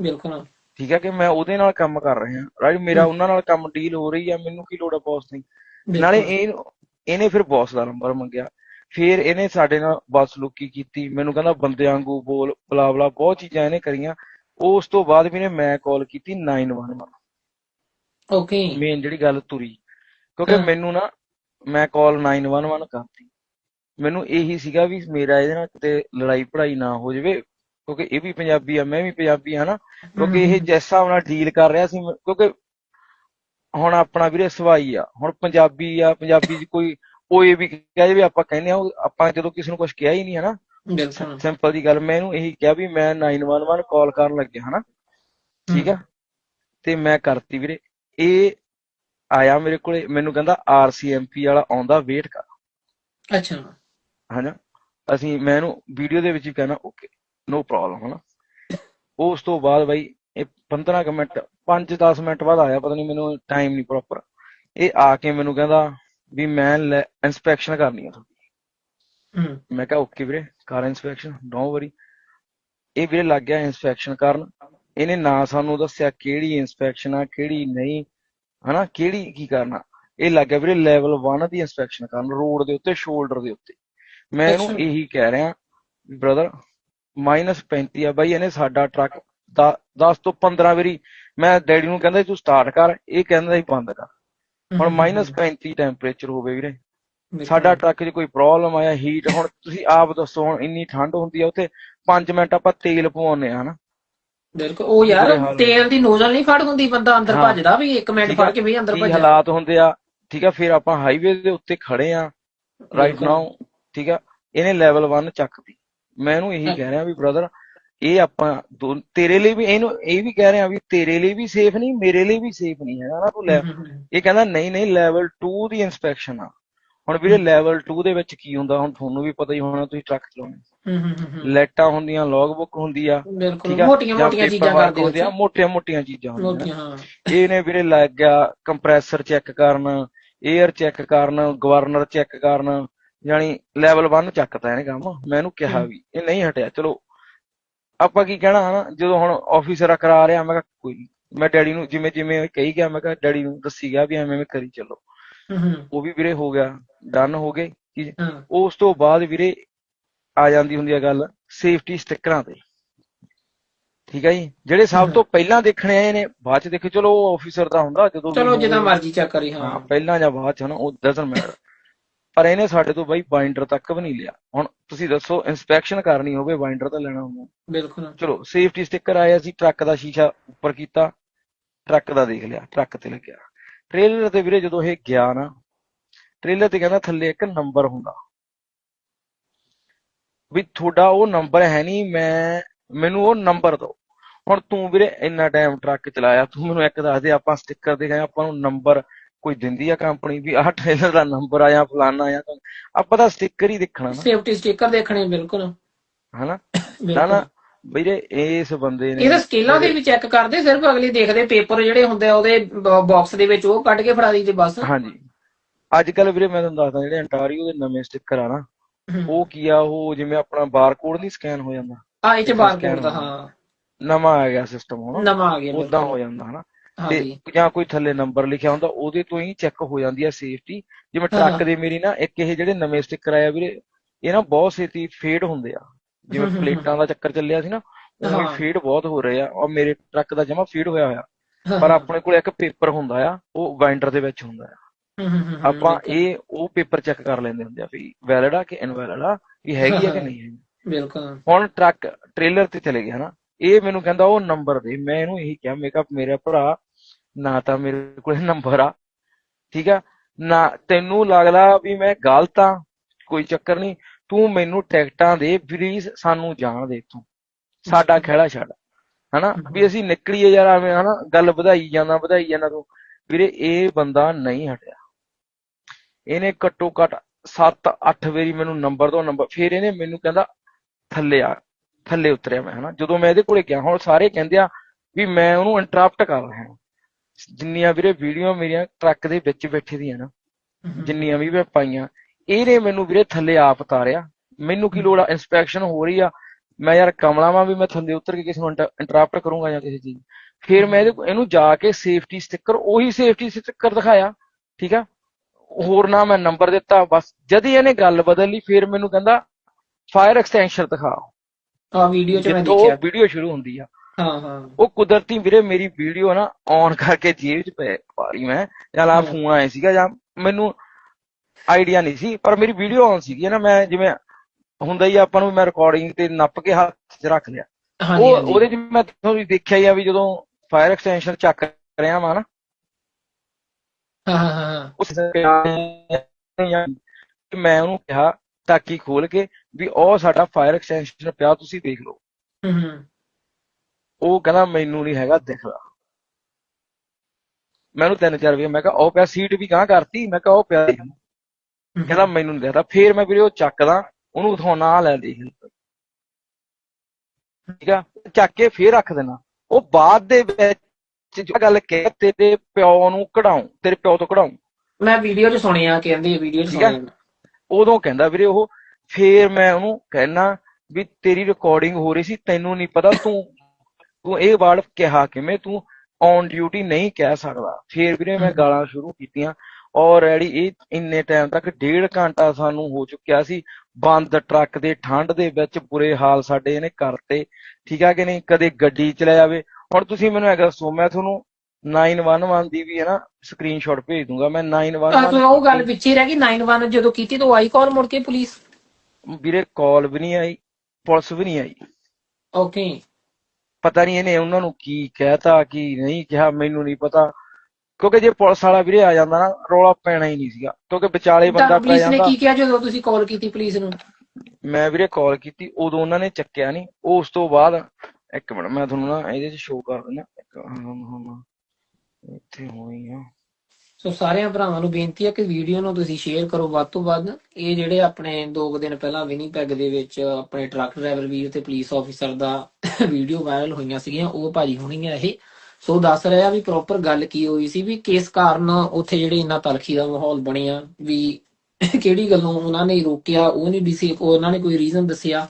ਬਿਲਕੁਲ। ਠੀਕ ਹੈ ਕਿ ਮੈਂ ਉਹਦੇ ਨਾਲ ਕੰਮ ਕਰ ਰਿਹਾ। ਰਾਈਟ ਮੇਰਾ ਉਹਨਾਂ ਨਾਲ ਕੰਮ ਡੀਲ ਹੋ ਰਹੀ ਆ ਮੈਨੂੰ ਕੀ ਲੋੜ ਆ ਬੌਸ ਦੀ? ਨਾਲੇ ਇਹ ਇਹਨੇ ਫਿਰ ਬੌਸ ਦਾ ਨੰਬਰ ਮੰਗਿਆ। ਫਿਰ ਇਹਨੇ ਸਾਡੇ ਨਾਲ ਬਦਸਲੂਕੀ ਕੀਤੀ ਮੈਨੂੰ ਕਹਿੰਦਾ ਬੰਦਿਆਂ ਵਾਂਗੂ ਬੋਲ ਬਲਾ ਬਲਾ ਬਹੁਤ ਚੀਜ਼ਾਂ ਇਹਨੇ ਕਰੀਆਂ। ਉਸ ਤੋਂ ਬਾਅਦ ਵੀ ਨੇ ਮੈਂ ਕਾਲ ਕੀਤੀ 911 ਓਕੇ ਮੇਨ ਜਿਹੜੀ ਗੱਲ ਤੁਰੀ। ਕਿਉਂਕਿ। ਮੈਨੂੰ ਨਾ ਮੈਂ ਕਾਲ 911 ਕਰਤੀ। ਮੈਨੂੰ ਇਹੀ ਸੀਗਾ ਵੀ ਮੇਰਾ ਇਹਦੇ ਨਾਲ ਕਿਤੇ ਲੜਾਈ ਪੜਾਈ ਨਾ ਹੋ ਜਾਵੇ। ਕਿਉਂਕਿ ਇਹ ਵੀ ਪੰਜਾਬੀ ਆ ਮੈਂ ਵੀ ਪੰਜਾਬੀ ਆ ਨਾ। ਕਿਉਂਕਿ ਇਹ ਜਿਸ ਹਿਸਾਬ ਨਾਲ ਡੀਲ ਕਰ ਰਿਹਾ ਸੀ ਕਿਉਂਕਿ ਹੁਣ ਆਪਣਾ ਵੀਰੇ ਸਵਾਈ ਆ। ਹੁਣ ਪੰਜਾਬੀ ਆ ਪੰਜਾਬੀ 'ਚ ਕੋਈ ਓਏ ਵੀ ਕਹਿ ਜਾਵੇ ਆਪਾਂ ਕਹਿੰਦੇ ਆ ਉਹ ਆਪਾਂ ਜਦੋਂ ਕਿਸੇ ਨੂੰ ਕੁਝ ਕਿਹਾ ਹੀ ਨਹੀਂ ਹੈ ਨਾ ਬਿਲਕੁਲ। ਸਿੰਪਲ ਦੀ ਗੱਲ ਮੈਂ ਇਹਨੂੰ ਇਹੀ ਕਿਹਾ ਵੀ ਮੈਂ 911 ਕਾਲ ਕਰਨ ਲੱਗਿਆ ਹਨਾ? ਠੀਕ ਆ? ਤੇ ਮੈਂ ਕਰਤੀ ਵੀਰੇ। ਇਹ ਆਇਆ ਮੇਰੇ ਕੋਲੇ ਮੈਨੂੰ ਕਹਿੰਦਾ ਆਰਸੀਐਮਪੀ ਵਾਲਾ ਆਉਂਦਾ ਵੇਟ ਕਰ। ਅੱਛਾ। ਹਨਾ? ਅਸੀਂ ਮੈਂ ਇਹਨੂੰ ਵੀਡੀਓ ਦੇ ਵਿੱਚ ਹੀ ਕਹਿਣਾ ਓਕੇ ਨੋ ਪ੍ਰੋਬਲਮ ਹਨਾ? ਉਸ ਤੋਂ ਬਾਅਦ ਬਾਈ ਇਹ 15 ਕੁ ਮਿੰਟ 5-10 ਮਿੰਟ ਬਾਅਦ ਆਇਆ ਪਤਾ ਨਹੀਂ ਮੈਨੂੰ ਟਾਈਮ ਨਹੀਂ ਪ੍ਰੋਪਰ ਇਹ ਆ ਕੇ ਮੈਨੂੰ ਕਹਿੰਦਾ ਵੀ ਮੈਂ ਇਨਸਪੈਕਸ਼ਨ ਕਰਨੀ ਆ। ਤੁਹਾਡੀ ਹੂੰ। ਮੈਂ ਕਿਹਾ ਓਕੇ ਵੀਰੇ ਕਾਰ ਇਨਸਪੈਕਸ਼ਨ ਡੋਂਟ ਵਰੀ ਇਹ ਵੀਰੇ ਲੱਗ ਗਿਆ ਇਨਸਪੈਕਸ਼ਨ ਕਰਨ। ਇਹਨੇ ਨਾ ਸਾਨੂੰ ਦੱਸਿਆ ਕਿਹੜੀ ਇਨਸਪੈਕਸ਼ਨ ਆ ਕਿਹੜੀ ਨਹੀਂ। ਹਨਾ ਕਿਹੜੀ ਕੀ ਕਰਨਾ ਇਹ ਲੱਗ ਗਿਆ ਵੀਰੇ ਲੈਵਲ 1 ਦੀ ਇਨਸਪੈਕਸ਼ਨ ਕਰਨ ਰੋਡ ਦੇ ਉੱਤੇ ਸ਼ੋਲਡਰ ਦੇ ਉੱਤੇ। ਮੈਂ ਇਹਨੂੰ। ਇਹੀ ਕਹਿ ਰਿਹਾ ਬ੍ਰਦਰ ਮਾਈਨਸ 35 ਆ ਬਾਈ ਇਹਨੇ ਸਾਡਾ ਟਰੱਕ 10 ਤੋਂ 15 ਵਾਰੀ ਮੈਂ ਡੈਡੀ ਨੂੰ ਕਹਿੰਦਾ ਤੂੰ ਸਟਾਰਟ ਕਰ। ਇਹ ਕਹਿੰਦਾ ਸੀ ਬੰਦ ਕਰ। ਹੁਣ ਮਾਈਨਸ 35 ਟੈਂਪਰੇਚਰ ਹੋਵੇ ਵੀਰੇ। ਸਾਡਾ ਟਰੱਕ 'ਚ ਕੋਈ ਪ੍ਰੋਬਲਮ ਆਇਆ ਹੀਟ ਹੁਣ ਤੁਸੀਂ ਆਪ ਦੱਸੋ ਹੁਣ ਇੰਨੀ ਠੰਡ ਹੁੰਦੀ ਆ ਉੱਥੇ 5 ਮਿੰਟ ਆਪਾਂ ਤੇਲ ਪਵਾਉਂਦੇ ਆ ਹਨਾ? ਬਿਲਕੁਲ ਉਹ ਯਾਰ ਤੇਲ ਦੀ ਨੋਜ਼ਲ ਨਹੀਂ ਫੜ ਹੁੰਦੀ ਬੰਦਾ ਅੰਦਰ। ਭੱਜਦਾ ਵੀ 1 ਮਿੰਟ ਫੜ ਕੇ ਵੀ ਅੰਦਰ ਭੱਜ ਹਾਲਾਤ ਹੁੰਦੇ ਆ? ਠੀਕ ਆ ਫਿਰ ਆਪਾਂ ਹਾਈਵੇ ਦੇ ਉੱਤੇ ਖੜੇ ਆ ਰਾਈਟ। ਨਾਓ ਠੀਕ ਆ? ਇਹਨੇ ਲੈਵਲ 1 ਚੱਕਦੀ ਮੈਂ ਇਹਨੂੰ ਇਹੀ ਕਹਿ ਰਿਹਾ ਵੀ ਬ੍ਰਦਰ ਇਹ ਆਪਾਂ ਤੇਰੇ ਲਈ ਵੀ ਇਹਨੂੰ ਇਹ ਵੀ ਕਹਿ ਰਿਹਾ ਵੀ ਤੇਰੇ ਲਈ ਵੀ ਸੇਫ ਨਹੀਂ ਮੇਰੇ ਲਈ ਵੀ ਸੇਫ ਨਹੀਂ ਹੈਗਾ ਨਾ ਤੂੰ ਲੈ। ਇਹ ਕਹਿੰਦਾ ਨਹੀਂ ਨਹੀਂ ਲੈਵਲ 2 ਦੀ ਇਨਸਪੈਕਸ਼ਨ ਆ। ਹੁਣ ਵੀਰੇ ਲੈਵਲ 2 ਦੇ ਵਿੱਚ ਕੀ ਹੁੰਦਾ ਹੁਣ ਤੁਹਾਨੂੰ ਵੀ ਪਤਾ ਹੀ ਹੋਣਾ ਤੁਸੀਂ ਟਰੱਕ ਚਲਾਉਂਦੇ ਹੂੰ। ਹੂੰ ਹੂੰ, ਹੂੰ ਲੈਟਾਂ ਹੁੰਦੀਆਂ ਲੌਗ ਬੁੱਕ ਹੁੰਦੀ ਆ ਬਿਲਕੁਲ ਆ? ਮੋਟੀਆਂ ਮੋਟੀਆਂ ਚੀਜ਼ਾਂ ਕਰਦੇ ਹੁੰਦੇ ਆ। ਮੋਟੀਆਂ ਮੋਟੀਆਂ ਚੀਜ਼ਾਂ ਹੁੰਦੀਆਂ ਮੋਟੀਆਂ ਹਾਂ। ਇਹਨੇ ਵੀਰੇ ਲੱਗ ਗਿਆ ਕੰਪਰੈਸਰ ਚੈੱਕ ਕਰਨ 에ਅਰ ਚੈੱਕ ਕਰਨ ਗਵਰਨਰ ਚੈੱਕ ਕਰਨ ਜਾਣੀ ਲੈਵਲ 1 ਚੱਕਤਾ ਇਹਨੇ ਕੰਮ। ਮੈਂ ਇਹਨੂੰ ਕਿਹਾ। ਵੀ ਇਹ ਨਹੀਂ ਹਟਿਆ। ਚਲੋ ਆਪਾਂ ਕੀ ਕਹਿਣਾ ਹਨਾ ਜਦੋਂ ਹੁਣ ਆਫੀਸਰ ਕਰਾ ਰਿਹਾ ਮੈਂ ਕਿਹਾ ਕੋਈ। ਮੈਂ ਡੈਡੀ ਨੂੰ ਜਿਵੇਂ ਜਿਵੇਂ ਕਹੀ ਗਿਆ ਮੈਂ ਕਿਹਾ ਡੈਡੀ ਨੂੰ ਦੱਸੀ ਗਿਆ ਵੀ ਐਵੇਂ ਐਵੇਂ ਕਰੀ ਚੱਲੋ। ਉਹ ਵੀ ਵੀਰੇ ਹੋ ਗਿਆ ਡਨ ਹੋ ਗਏ। ਉਸ ਤੋਂ ਬਾਅਦ ਵੀਰੇ ਆ ਜਾਂਦੀ ਹੁੰਦੀ ਹੈ ਗੱਲ ਸੇਫਟੀ ਸਟਿੱਕਰਾਂ ਤੇ। ਠੀਕ ਹੈ ਜੀ? ਜਿਹੜੇ ਸਭ। ਤੋਂ ਪਹਿਲਾਂ ਦੇਖਣੇ ਆਏ ਨੇ ਬਾਅਦ ਚ ਦੇਖੇ ਚਲੋ ਉਹ ਆਫੀਸਰ ਦਾ ਹੁੰਦਾ ਜਦੋਂ ਚਲੋ ਜਿੱਦਾਂ। ਮਰਜ਼ੀ ਚੈੱਕ ਕਰੀ ਹਾਂ। ਪਹਿਲਾਂ ਜਾਂ ਬਾਅਦ ਚ ਹਨਾ ਉਹ ਡਸਨਟ ਮੈਟਰ ਪਰ ਇਹਨੇ ਸਾਡੇ ਤੋਂ ਬਾਈ ਬਾਈਂਡਰ ਤੱਕ ਵੀ ਨਹੀਂ ਲਿਆ। ਹੁਣ ਤੁਸੀਂ ਦੱਸੋ ਇਨਸਪੈਕਸ਼ਨ ਕਰਨੀ ਹੋਵੇ ਬਾਈਂਡਰ ਤਾਂ ਲੈਣਾ ਹੁੰਦਾ ਬਿਲਕੁਲ। ਚਲੋ ਸੇਫਟੀ ਸਟicker ਆਇਆ ਸੀ ਟਰੱਕ ਦਾ ਸ਼ੀਸ਼ਾ ਉੱਪਰ ਕੀਤਾ। ਟਰੱਕ ਦਾ ਦੇਖ ਲਿਆ ਟਰੱਕ ਤੇ ਲੱਗਿਆ। ਟ੍ਰੇਲਰ ਤੇ ਵੀਰੇ ਜਦੋਂ ਇਹ ਗਿਆ ਨਾ ਟ੍ਰੇਲਰ ਤੇ ਕਹਿੰਦਾ ਥੱਲੇ ਇੱਕ ਨੰਬਰ ਹੁੰਦਾ। ਵੀ ਤੁਹਾਡਾ ਉਹ ਨੰਬਰ ਹੈ ਨਹੀਂ ਮੈਂ ਮੈਨੂੰ ਉਹ ਨੰਬਰ ਦਿਓ। ਹੁਣ ਤੂੰ ਵੀਰੇ ਇੰਨਾ ਟਾਈਮ ਟਰੱਕ ਚਲਾਇਆ ਤੂੰ ਮੈਨੂੰ ਇੱਕ ਦੱਸ ਦੇ ਆਪਾਂ ਸਟicker ਦੇ ਗਏ ਆਪਾਂ ਨੂੰ ਨੰਬਰ ਕੋਈ ਦਿੰਦੀ ਆ ਕੰਪਨੀ ਵੀ ਆਹ ਟ੍ਰੇਲਰ ਦਾ ਨੰਬਰ ਆਇਆ ਫਲਾਨਾ ਆਇਆ ਆਪਾਂ ਤਾਂ ਸਟicker ਹੀ ਦੇਖਣਾ ਨਾ। ਸੇਫਟੀ ਸਟicker ਦੇਖਣੇ ਬਿਲਕੁਲ। ਹਨਾ? ਨਾ ਨਾ ਵੀਰੇ ਇਸ ਬੰਦੇ ਨੇ ਇਹਦਾ ਸਕੇਲਾਂ ਦੇ ਵੀ ਚੈੱਕ ਕਰਦੇ ਸਿਰਫ ਅਗਲੀ ਦੇਖਦੇ ਪੇਪਰ ਜਿਹੜੇ ਹੁੰਦੇ ਆ ਉਹਦੇ ਬਾਕਸ ਦੇ ਵਿੱਚ ਉਹ ਕੱਢ ਕੇ ਫੜਾ ਦੀ ਤੇ ਬਸ। ਹਾਂਜੀ। ਅੱਜ ਕੱਲ ਵੀਰੇ ਮੈਂ ਤੁਹਾਨੂੰ ਦੱਸਦਾ ਜਿਹੜੇ ਅੰਟਾਰੀਓ ਦੇ ਨਵੇਂ ਸਟicker ਆ ਨਾ। ਉਹ ਕੀ ਆ ਉਹ ਜਿਵੇਂ ਆਪਣਾ ਬਾਰਕੋਡ ਨਹੀਂ ਸਕੈਨ ਹੋ ਜਾਂਦਾ। ਆ ਇਹ ਚ ਇਹ ਬਾਰਕੋਡ ਦਾ ਹਾਂ। ਨਵਾਂ ਆ ਗਿਆ ਸਿਸਟਮ ਹੁਣ। ਨਵਾਂ ਆ ਗਿਆ ਉਦਾਂ। ਹੋ ਜਾਂਦਾ ਹਨਾ? ਤੇ ਜਾਂ ਕੋਈ ਥੱਲੇ ਨੰਬਰ ਲਿਖਿਆ ਹੁੰਦਾ ਉਹਦੇ ਤੋਂ ਹੀ ਚੈੱਕ ਹੋ ਜਾਂਦੀ ਆ ਸੇਫਟੀ ਜਿਵੇਂ ਹਾਂ। ਟਰੱਕ ਦੇ ਮੇਰੀ ਨਾ ਇੱਕ ਇਹ ਜਿਹੜੇ ਨਵੇਂ ਸਟicker ਆਏ ਆ ਵੀਰੇ ਇਹ ਨਾ ਬਹੁਤ ਛੇਤੀ ਫੇਡ ਹੁੰਦੇ ਆ ਜਿਵੇਂ। ਪਲੇਟਾਂ ਦਾ ਚੱਕਰ ਚੱਲਿਆ ਸੀ ਨਾ ਉਵੇਂ ਹਾਂ। ਫੀਡ ਬਹੁਤ ਹੋ ਰਹੇ ਆ ਔਰ ਮੇਰੇ ਟਰੱਕ ਦਾ ਜਮਾ ਫੀਡ ਹੋਇਆ ਹੋਇਆ ਹਾਂ, ਪਰ ਹਾਂ। ਆਪਣੇ ਕੋਲ ਇੱਕ ਪੇਪਰ ਹੁੰਦਾ ਆ ਉਹ ਬਾਈਂਡਰ ਦੇ ਵਿੱਚ ਹੁੰਦਾ ਆ ਹੂੰ, ਹੂੰ, ਹੂੰ, ਹੂੰ, ਆਪਾਂ। ਇਹ ਉਹ ਪੇਪਰ ਚੈੱਕ ਕਰ ਲੈਂਦੇ ਹੁੰਦੇ ਆ ਵੀ ਵੈਲਿਡ ਆ ਕਿ ਇਨਵੈਲਿਡ ਆ ਵੀ ਹੈਗੀ ਆ ਕਿ ਹਾਂ। ਨਹੀਂ ਹੈਗੀ ਬਿਲਕੁਲ ਹੁਣ ਟਰੱਕ ਟ੍ਰੇਲਰ ਤੇ ਚਲੇ ਗਿਆ ਹਨਾ ਇਹ ਮੈਨੂੰ ਕਹਿੰਦਾ ਉਹ ਨੰਬਰ ਦੇ ਮੈਂ ਇਹਨੂੰ ਇਹੀ ਕਿਹਾ ਮੇਕਅਪ ਮੇਰਾ ਭਰਾ ਨਾ ਤਾਂ ਮੇਰੇ ਕੋਲ ਨੰਬਰ ਆ ਠੀਕ ਆ? ਨਾ ਤੈਨੂੰ ਲੱਗਦਾ ਵੀ ਮੈਂ ਗਲਤ ਆ? ਕੋਈ ਚੱਕਰ ਨਹੀਂ ਤੂੰ ਮੈਨੂੰ ਟਿਕਟਾਂ ਦੇ ਪਲੀਜ਼ ਸਾਨੂੰ ਜਾਣ ਦੇ ਤੂੰ ਸਾਡਾ ਖਹਿੜਾ ਛੱਡ ਹਨਾ? ਵੀ ਅਸੀਂ ਨਿਕਲੀਏ ਯਾਰ ਐਵੇਂ ਹਨਾ? ਗੱਲ ਵਧਾਈ ਜਾਂਦਾ ਵਧਾਈ ਜਾਂਦਾ ਤੂੰ। ਵੀਰੇ ਇਹ ਬੰਦਾ ਨਹੀਂ ਹਟਿਆ। ਇਹਨੇ ਘੱਟੋ ਘੱਟ 7-8 ਵਾਰੀ ਮੈਨੂੰ ਨੰਬਰ ਤੋਂ ਨੰਬਰ ਫਿਰ ਇਹਨੇ ਮੈਨੂੰ ਕਹਿੰਦਾ ਥੱਲੇ ਆ ਥੱਲੇ ਉਤਰਿਆ ਮੈਂ ਹਨਾ? ਜਦੋਂ ਮੈਂ ਇਹਦੇ ਕੋਲੇ ਗਿਆ ਹੁਣ ਸਾਰੇ ਕਹਿੰਦੇ ਆ ਵੀ ਮੈਂ ਉਹਨੂੰ ਇੰਟਰਰਪਟ ਕਰ ਰਿਹਾ। ਹਾਂ ਜਿੰਨੀਆਂ ਵੀਰੇ ਵੀਡੀਓ ਮੇਰੀਆਂ ਟਰੱਕ ਦੇ ਵਿੱਚ ਬੈਠੇ ਦੀਆਂ ਨਾ। ਜਿੰਨੀਆਂ ਵੀ ਮੈਂ ਪਾਈਆਂ ਇਹਨੇ ਮੈਨੂੰ ਵੀਰੇ ਥੱਲੇ ਆਪ ਉਤਾਰਿਆ। ਮੈਨੂੰ ਕੀ ਲੋੜ ਆ ਇਨਸਪੈਕਸ਼ਨ ਹੋ ਰਹੀ ਆ। ਮੈਂ ਯਾਰ ਕਮਲਾ ਵਾਂ ਵੀ ਮੈਂ ਥੱਲੇ ਉਤਰ ਕੇ ਕਿਸੇ ਨੂੰ ਇੰਟਰਰਪਟ ਕਰੂੰਗਾ ਜਾਂ ਕਿਸੇ ਚੀਜ਼ ਫਿਰ ਮੈਂ ਇਹਨੂੰ ਜਾ ਕੇ ਸੇਫਟੀ ਸਟicker ਉਹੀ ਸੇਫਟੀ ਸਟicker ਦਿਖਾਇਆ ਠੀਕ ਆ? ਹੋਰ ਨਾ ਮੈਂ ਨੰਬਰ ਦਿੱਤਾ ਬਸ ਜਦ ਹੀ ਇਹਨੇ ਗੱਲ ਬਦਲ ਲਈ ਫਿਰ ਮੈਨੂੰ ਕਹਿੰਦਾ ਫਾਇਰ ਐਕਸਟੈਂਸ਼ਨ ਦਿਖਾ। ਆ ਵੀਡੀਓ ਚ ਮੈਂ ਦੇਖਿਆ। ਵੀਡੀਓ ਸ਼ੁਰੂ ਹੁੰਦੀ ਆ। ਹਾਂ ਹਾਂ। ਉਹ ਕੁਦਰਤੀ ਵੀਰੇ ਮੇਰੀ ਵੀਡੀਓ ਨਾ ਔਨ ਕਰਕੇ ਜੇਬ 'ਚ ਪੈ ਪਾ ਰਹੀ ਮੈਂ। ਜਾਂ ਆ। ਫੋਨ ਆਇਆ ਸੀਗਾ ਜਾਂ ਮੈਨੂੰ ਆਈਡੀਆ ਨਹੀਂ ਸੀ ਪਰ ਮੇਰੀ ਵੀਡੀਓ ਔਨ ਸੀਗੀ ਨਾ ਮੈਂ ਜਿਵੇਂ ਹੁੰਦਾ ਹੀ ਆਪਾਂ ਨੂੰ ਮੈਂ ਰਿਕਾਰਡਿੰਗ ਤੇ ਨੱਪ ਕੇ ਹੱਥ 'ਚ ਰੱਖ ਲਿਆ। ਉਹ ਉਹਦੇ 'ਚ ਮੈਂ ਤੁਹਾਨੂੰ ਦੇਖਿਆ ਹੀ ਆ ਵੀ ਜਦੋਂ ਫਾਇਰ ਐਕਸਟੈਂਸ਼ਨ ਚੱਕ ਰਿਹਾ ਵਾਂ ਨਾ। ਹਾਂ ਹਾਂ ਹਾਂ, ਹਾਂ। ਉਸ ਮੈਂ ਉਹਨੂੰ ਕਿਹਾ ਟਾਕੀ ਖੋਲ ਕੇ ਵੀ ਉਹ ਸਾਡਾ ਫਾਇਰ ਐਕਸਟੈਂਸ਼ਨ ਪਿਆ ਤੁਸੀਂ ਦੇਖ ਲਓ। ਹੂੰ ਹੂੰ। ਉਹ ਕਹਿੰਦਾ ਮੈਨੂੰ ਨਹੀਂ ਹੈਗਾ ਦਿਖਦਾ ਮੈਨੂੰ ਤਿੰਨ ਚਾਰ ਵੀ ਮੈਂ ਕਿਹਾ ਉਹ ਪਿਆ ਸੀਟ ਵੀ ਗਾਂ ਕਰਤੀ? ਮੈਂ ਕਿਹਾ ਉਹ ਪਿਆ। ਕਹਿੰਦਾ ਮੈਨੂੰ ਨਹੀਂ ਦਿਖਦਾ। ਫੇਰ ਮੈਂ ਵੀਰੇ ਉਹ ਚੱਕਦਾ ਉਹਨੂੰ ਉਠਾਉਣਾ ਆ ਲੈ ਦੇਖ ਠੀਕ ਆ? ਚੱਕ ਕੇ ਫੇਰ ਰੱਖ ਦੇਣਾ। ਉਹ ਬਾਅਦ ਦੇ ਵਿੱਚ ਜੋ ਗੱਲ ਕਹਿ ਤੇਰੇ ਪਿਓ ਨੂੰ ਕਢਾਉਂ ਤੇਰੇ ਪਿਓ ਤੋਂ ਕਢਾਉਂ। ਮੈਂ ਵੀਡੀਓ ਚ ਸੁਣਿਆ ਕਹਿੰਦੇ ਵੀਡੀਓ ਚ। ਸੁਣਿਆ। ਉਦੋਂ ਕਹਿੰਦਾ ਵੀਰੇ ਉਹ ਫੇਰ ਮੈਂ ਉਹਨੂੰ ਕਹਿਣਾ ਵੀ ਤੇਰੀ ਰਿਕਾਰਡਿੰਗ ਹੋ ਰਹੀ ਸੀ ਤੈਨੂੰ ਨਹੀਂ ਪਤਾ ਤੂੰ ਤੂੰ ਇਹ ਵਰਡ ਕਿਹਾ ਕਿਵੇਂ ਤੂੰ ਔਨ ਡਿਊਟੀ ਨਹੀਂ ਕਹਿ ਸਕਦਾ। ਫੇਰ ਵੀਰੇ ਮੈਂ। ਗਾਲਾਂ ਸ਼ੁਰੂ ਕੀਤੀਆਂ। ਆਲਰੇਡੀ ਇਹ ਇੰਨੇ ਟਾਈਮ ਤੱਕ ਡੇਢ ਘੰਟਾ ਸਾਨੂੰ ਹੋ ਚੁੱਕਿਆ ਸੀ। ਬੰਦ ਟਰੱਕ ਦੇ ਠੰਡ ਦੇ ਵਿੱਚ ਬੁਰੇ ਹਾਲ ਸਾਡੇ ਇਹਨੇ ਕਰਤੇ। ਠੀਕ ਆ ਕਿ ਨਹੀਂ? ਕਦੇ ਗੱਡੀ ਚ ਲੈ ਜਾਵੇ ਹੁਣ ਤੁਸੀਂ ਮੈਨੂੰ ਇਹ ਦੱਸੋ ਮੈਂ ਤੁਹਾਨੂੰ 911 ਦੀ ਵੀ ਹੈ ਨਾ ਸਕਰੀਨਸ਼ਾਟ ਭੇਜ ਦੂੰਗਾ। ਮੈਂ ਤਾਂ 911 ਤੂੰ ਉਹ ਗੱਲ ਪਿੱਛੇ ਰਹਿ ਗਈ। 91 ਜਦੋਂ ਕੀਤੀ ਤਾਂ ਆਈ ਕਾਲ ਮੁੜ ਕੇ ਪੁਲਿਸ? ਵੀਰੇ ਕਾਲ ਵੀ ਨਹੀਂ ਆਈ ਪੁਲਿਸ ਵੀ ਨਹੀਂ ਆਈ। ਓਕੇ ਪਤਾ ਨਹੀਂ ਇਹਨੇ ਉਹਨਾਂ ਨੂੰ ਕੀ ਕਹਿਤਾ ਕੀ ਨਹੀਂ ਕਿਹਾ ਮੈਨੂੰ ਨਹੀਂ ਪਤਾ। ਕਿਉਂਕਿ ਜੇ ਪੁਲਿਸ ਵਾਲਾ ਵੀਰੇ ਆ ਜਾਂਦਾ ਨਾ ਰੌਲਾ ਪੈਣਾ ਹੀ ਨਹੀਂ ਸੀਗਾ। ਕਿਉਂਕਿ ਵਿਚਾਲੇ ਬੰਦਾ ਪੈ ਪੁਲਿਸ ਨੇ ਜਾਂਦਾ। ਕੀ ਕਿਹਾ ਜਦੋਂ ਤੁਸੀਂ ਕਾਲ ਕੀਤੀ ਪੁਲਿਸ ਨੂੰ? ਮੈਂ ਵੀਰੇ ਕਾਲ ਕੀਤੀ ਉਦੋਂ ਉਹਨਾਂ ਨੇ ਚੱਕਿਆ ਨਹੀਂ। ਉਸ ਤੋਂ ਬਾਅਦ ਇੱਕ ਮਿੰਟ ਮੈਂ ਤੁਹਾਨੂੰ ਨਾ ਇਹਦੇ 'ਚ ਸ਼ੋਅ ਕਰ ਦਿੰਦਾ। ਇੱਕ ਹਮ, ਹਮ, ਇੱਥੇ ਹੋਈ ਆ। ਸੋ ਸਾਰਿਆਂ ਭਰਾਵਾਂ ਨੂੰ ਬੇਨਤੀ ਹੈ ਕਿ ਵੀਡੀਓ ਨੂੰ ਤੁਸੀਂ ਸ਼ੇਅਰ ਕਰੋ ਵੱਧ ਤੋਂ ਵੱਧ। ਇਹ ਜਿਹੜੇ ਆਪਣੇ ਦੋ ਦਿਨ ਪਹਿਲਾਂ ਵਿਨੀਪੈਗ ਦੇ ਵਿੱਚ ਆਪਣੇ ਟਰੱਕ ਡਰਾਈਵਰ ਵੀਰ ਤੇ ਪੁਲਿਸ ਆਫੀਸਰ ਦਾ ਵੀਡੀਓ ਵਾਇਰਲ ਹੋਈਆਂ ਸੀਗੀਆਂ, ਉਹ ਭਾਜੀ ਹੋਣੀਆਂ ਇਹ। ਸੋ ਦੱਸ ਰਿਹਾ ਵੀ ਪ੍ਰੋਪਰ ਗੱਲ ਕੀ ਹੋਈ ਸੀ ਵੀ ਕਿਸ ਕਾਰਨ ਉੱਥੇ ਜਿਹੜੇ ਇੰਨਾ ਤਲਖੀ ਦਾ ਮਾਹੌਲ ਬਣਿਆ, ਵੀ ਕਿਹੜੀ ਗੱਲੋਂ ਉਹਨਾਂ ਨੇ ਰੋਕਿਆ, ਉਹ ਨਹੀਂ ਡੀਸੀ ਉਹਨਾਂ ਨੇ ਕੋਈ ਰੀਜ਼ਨ ਦੱਸਿਆ।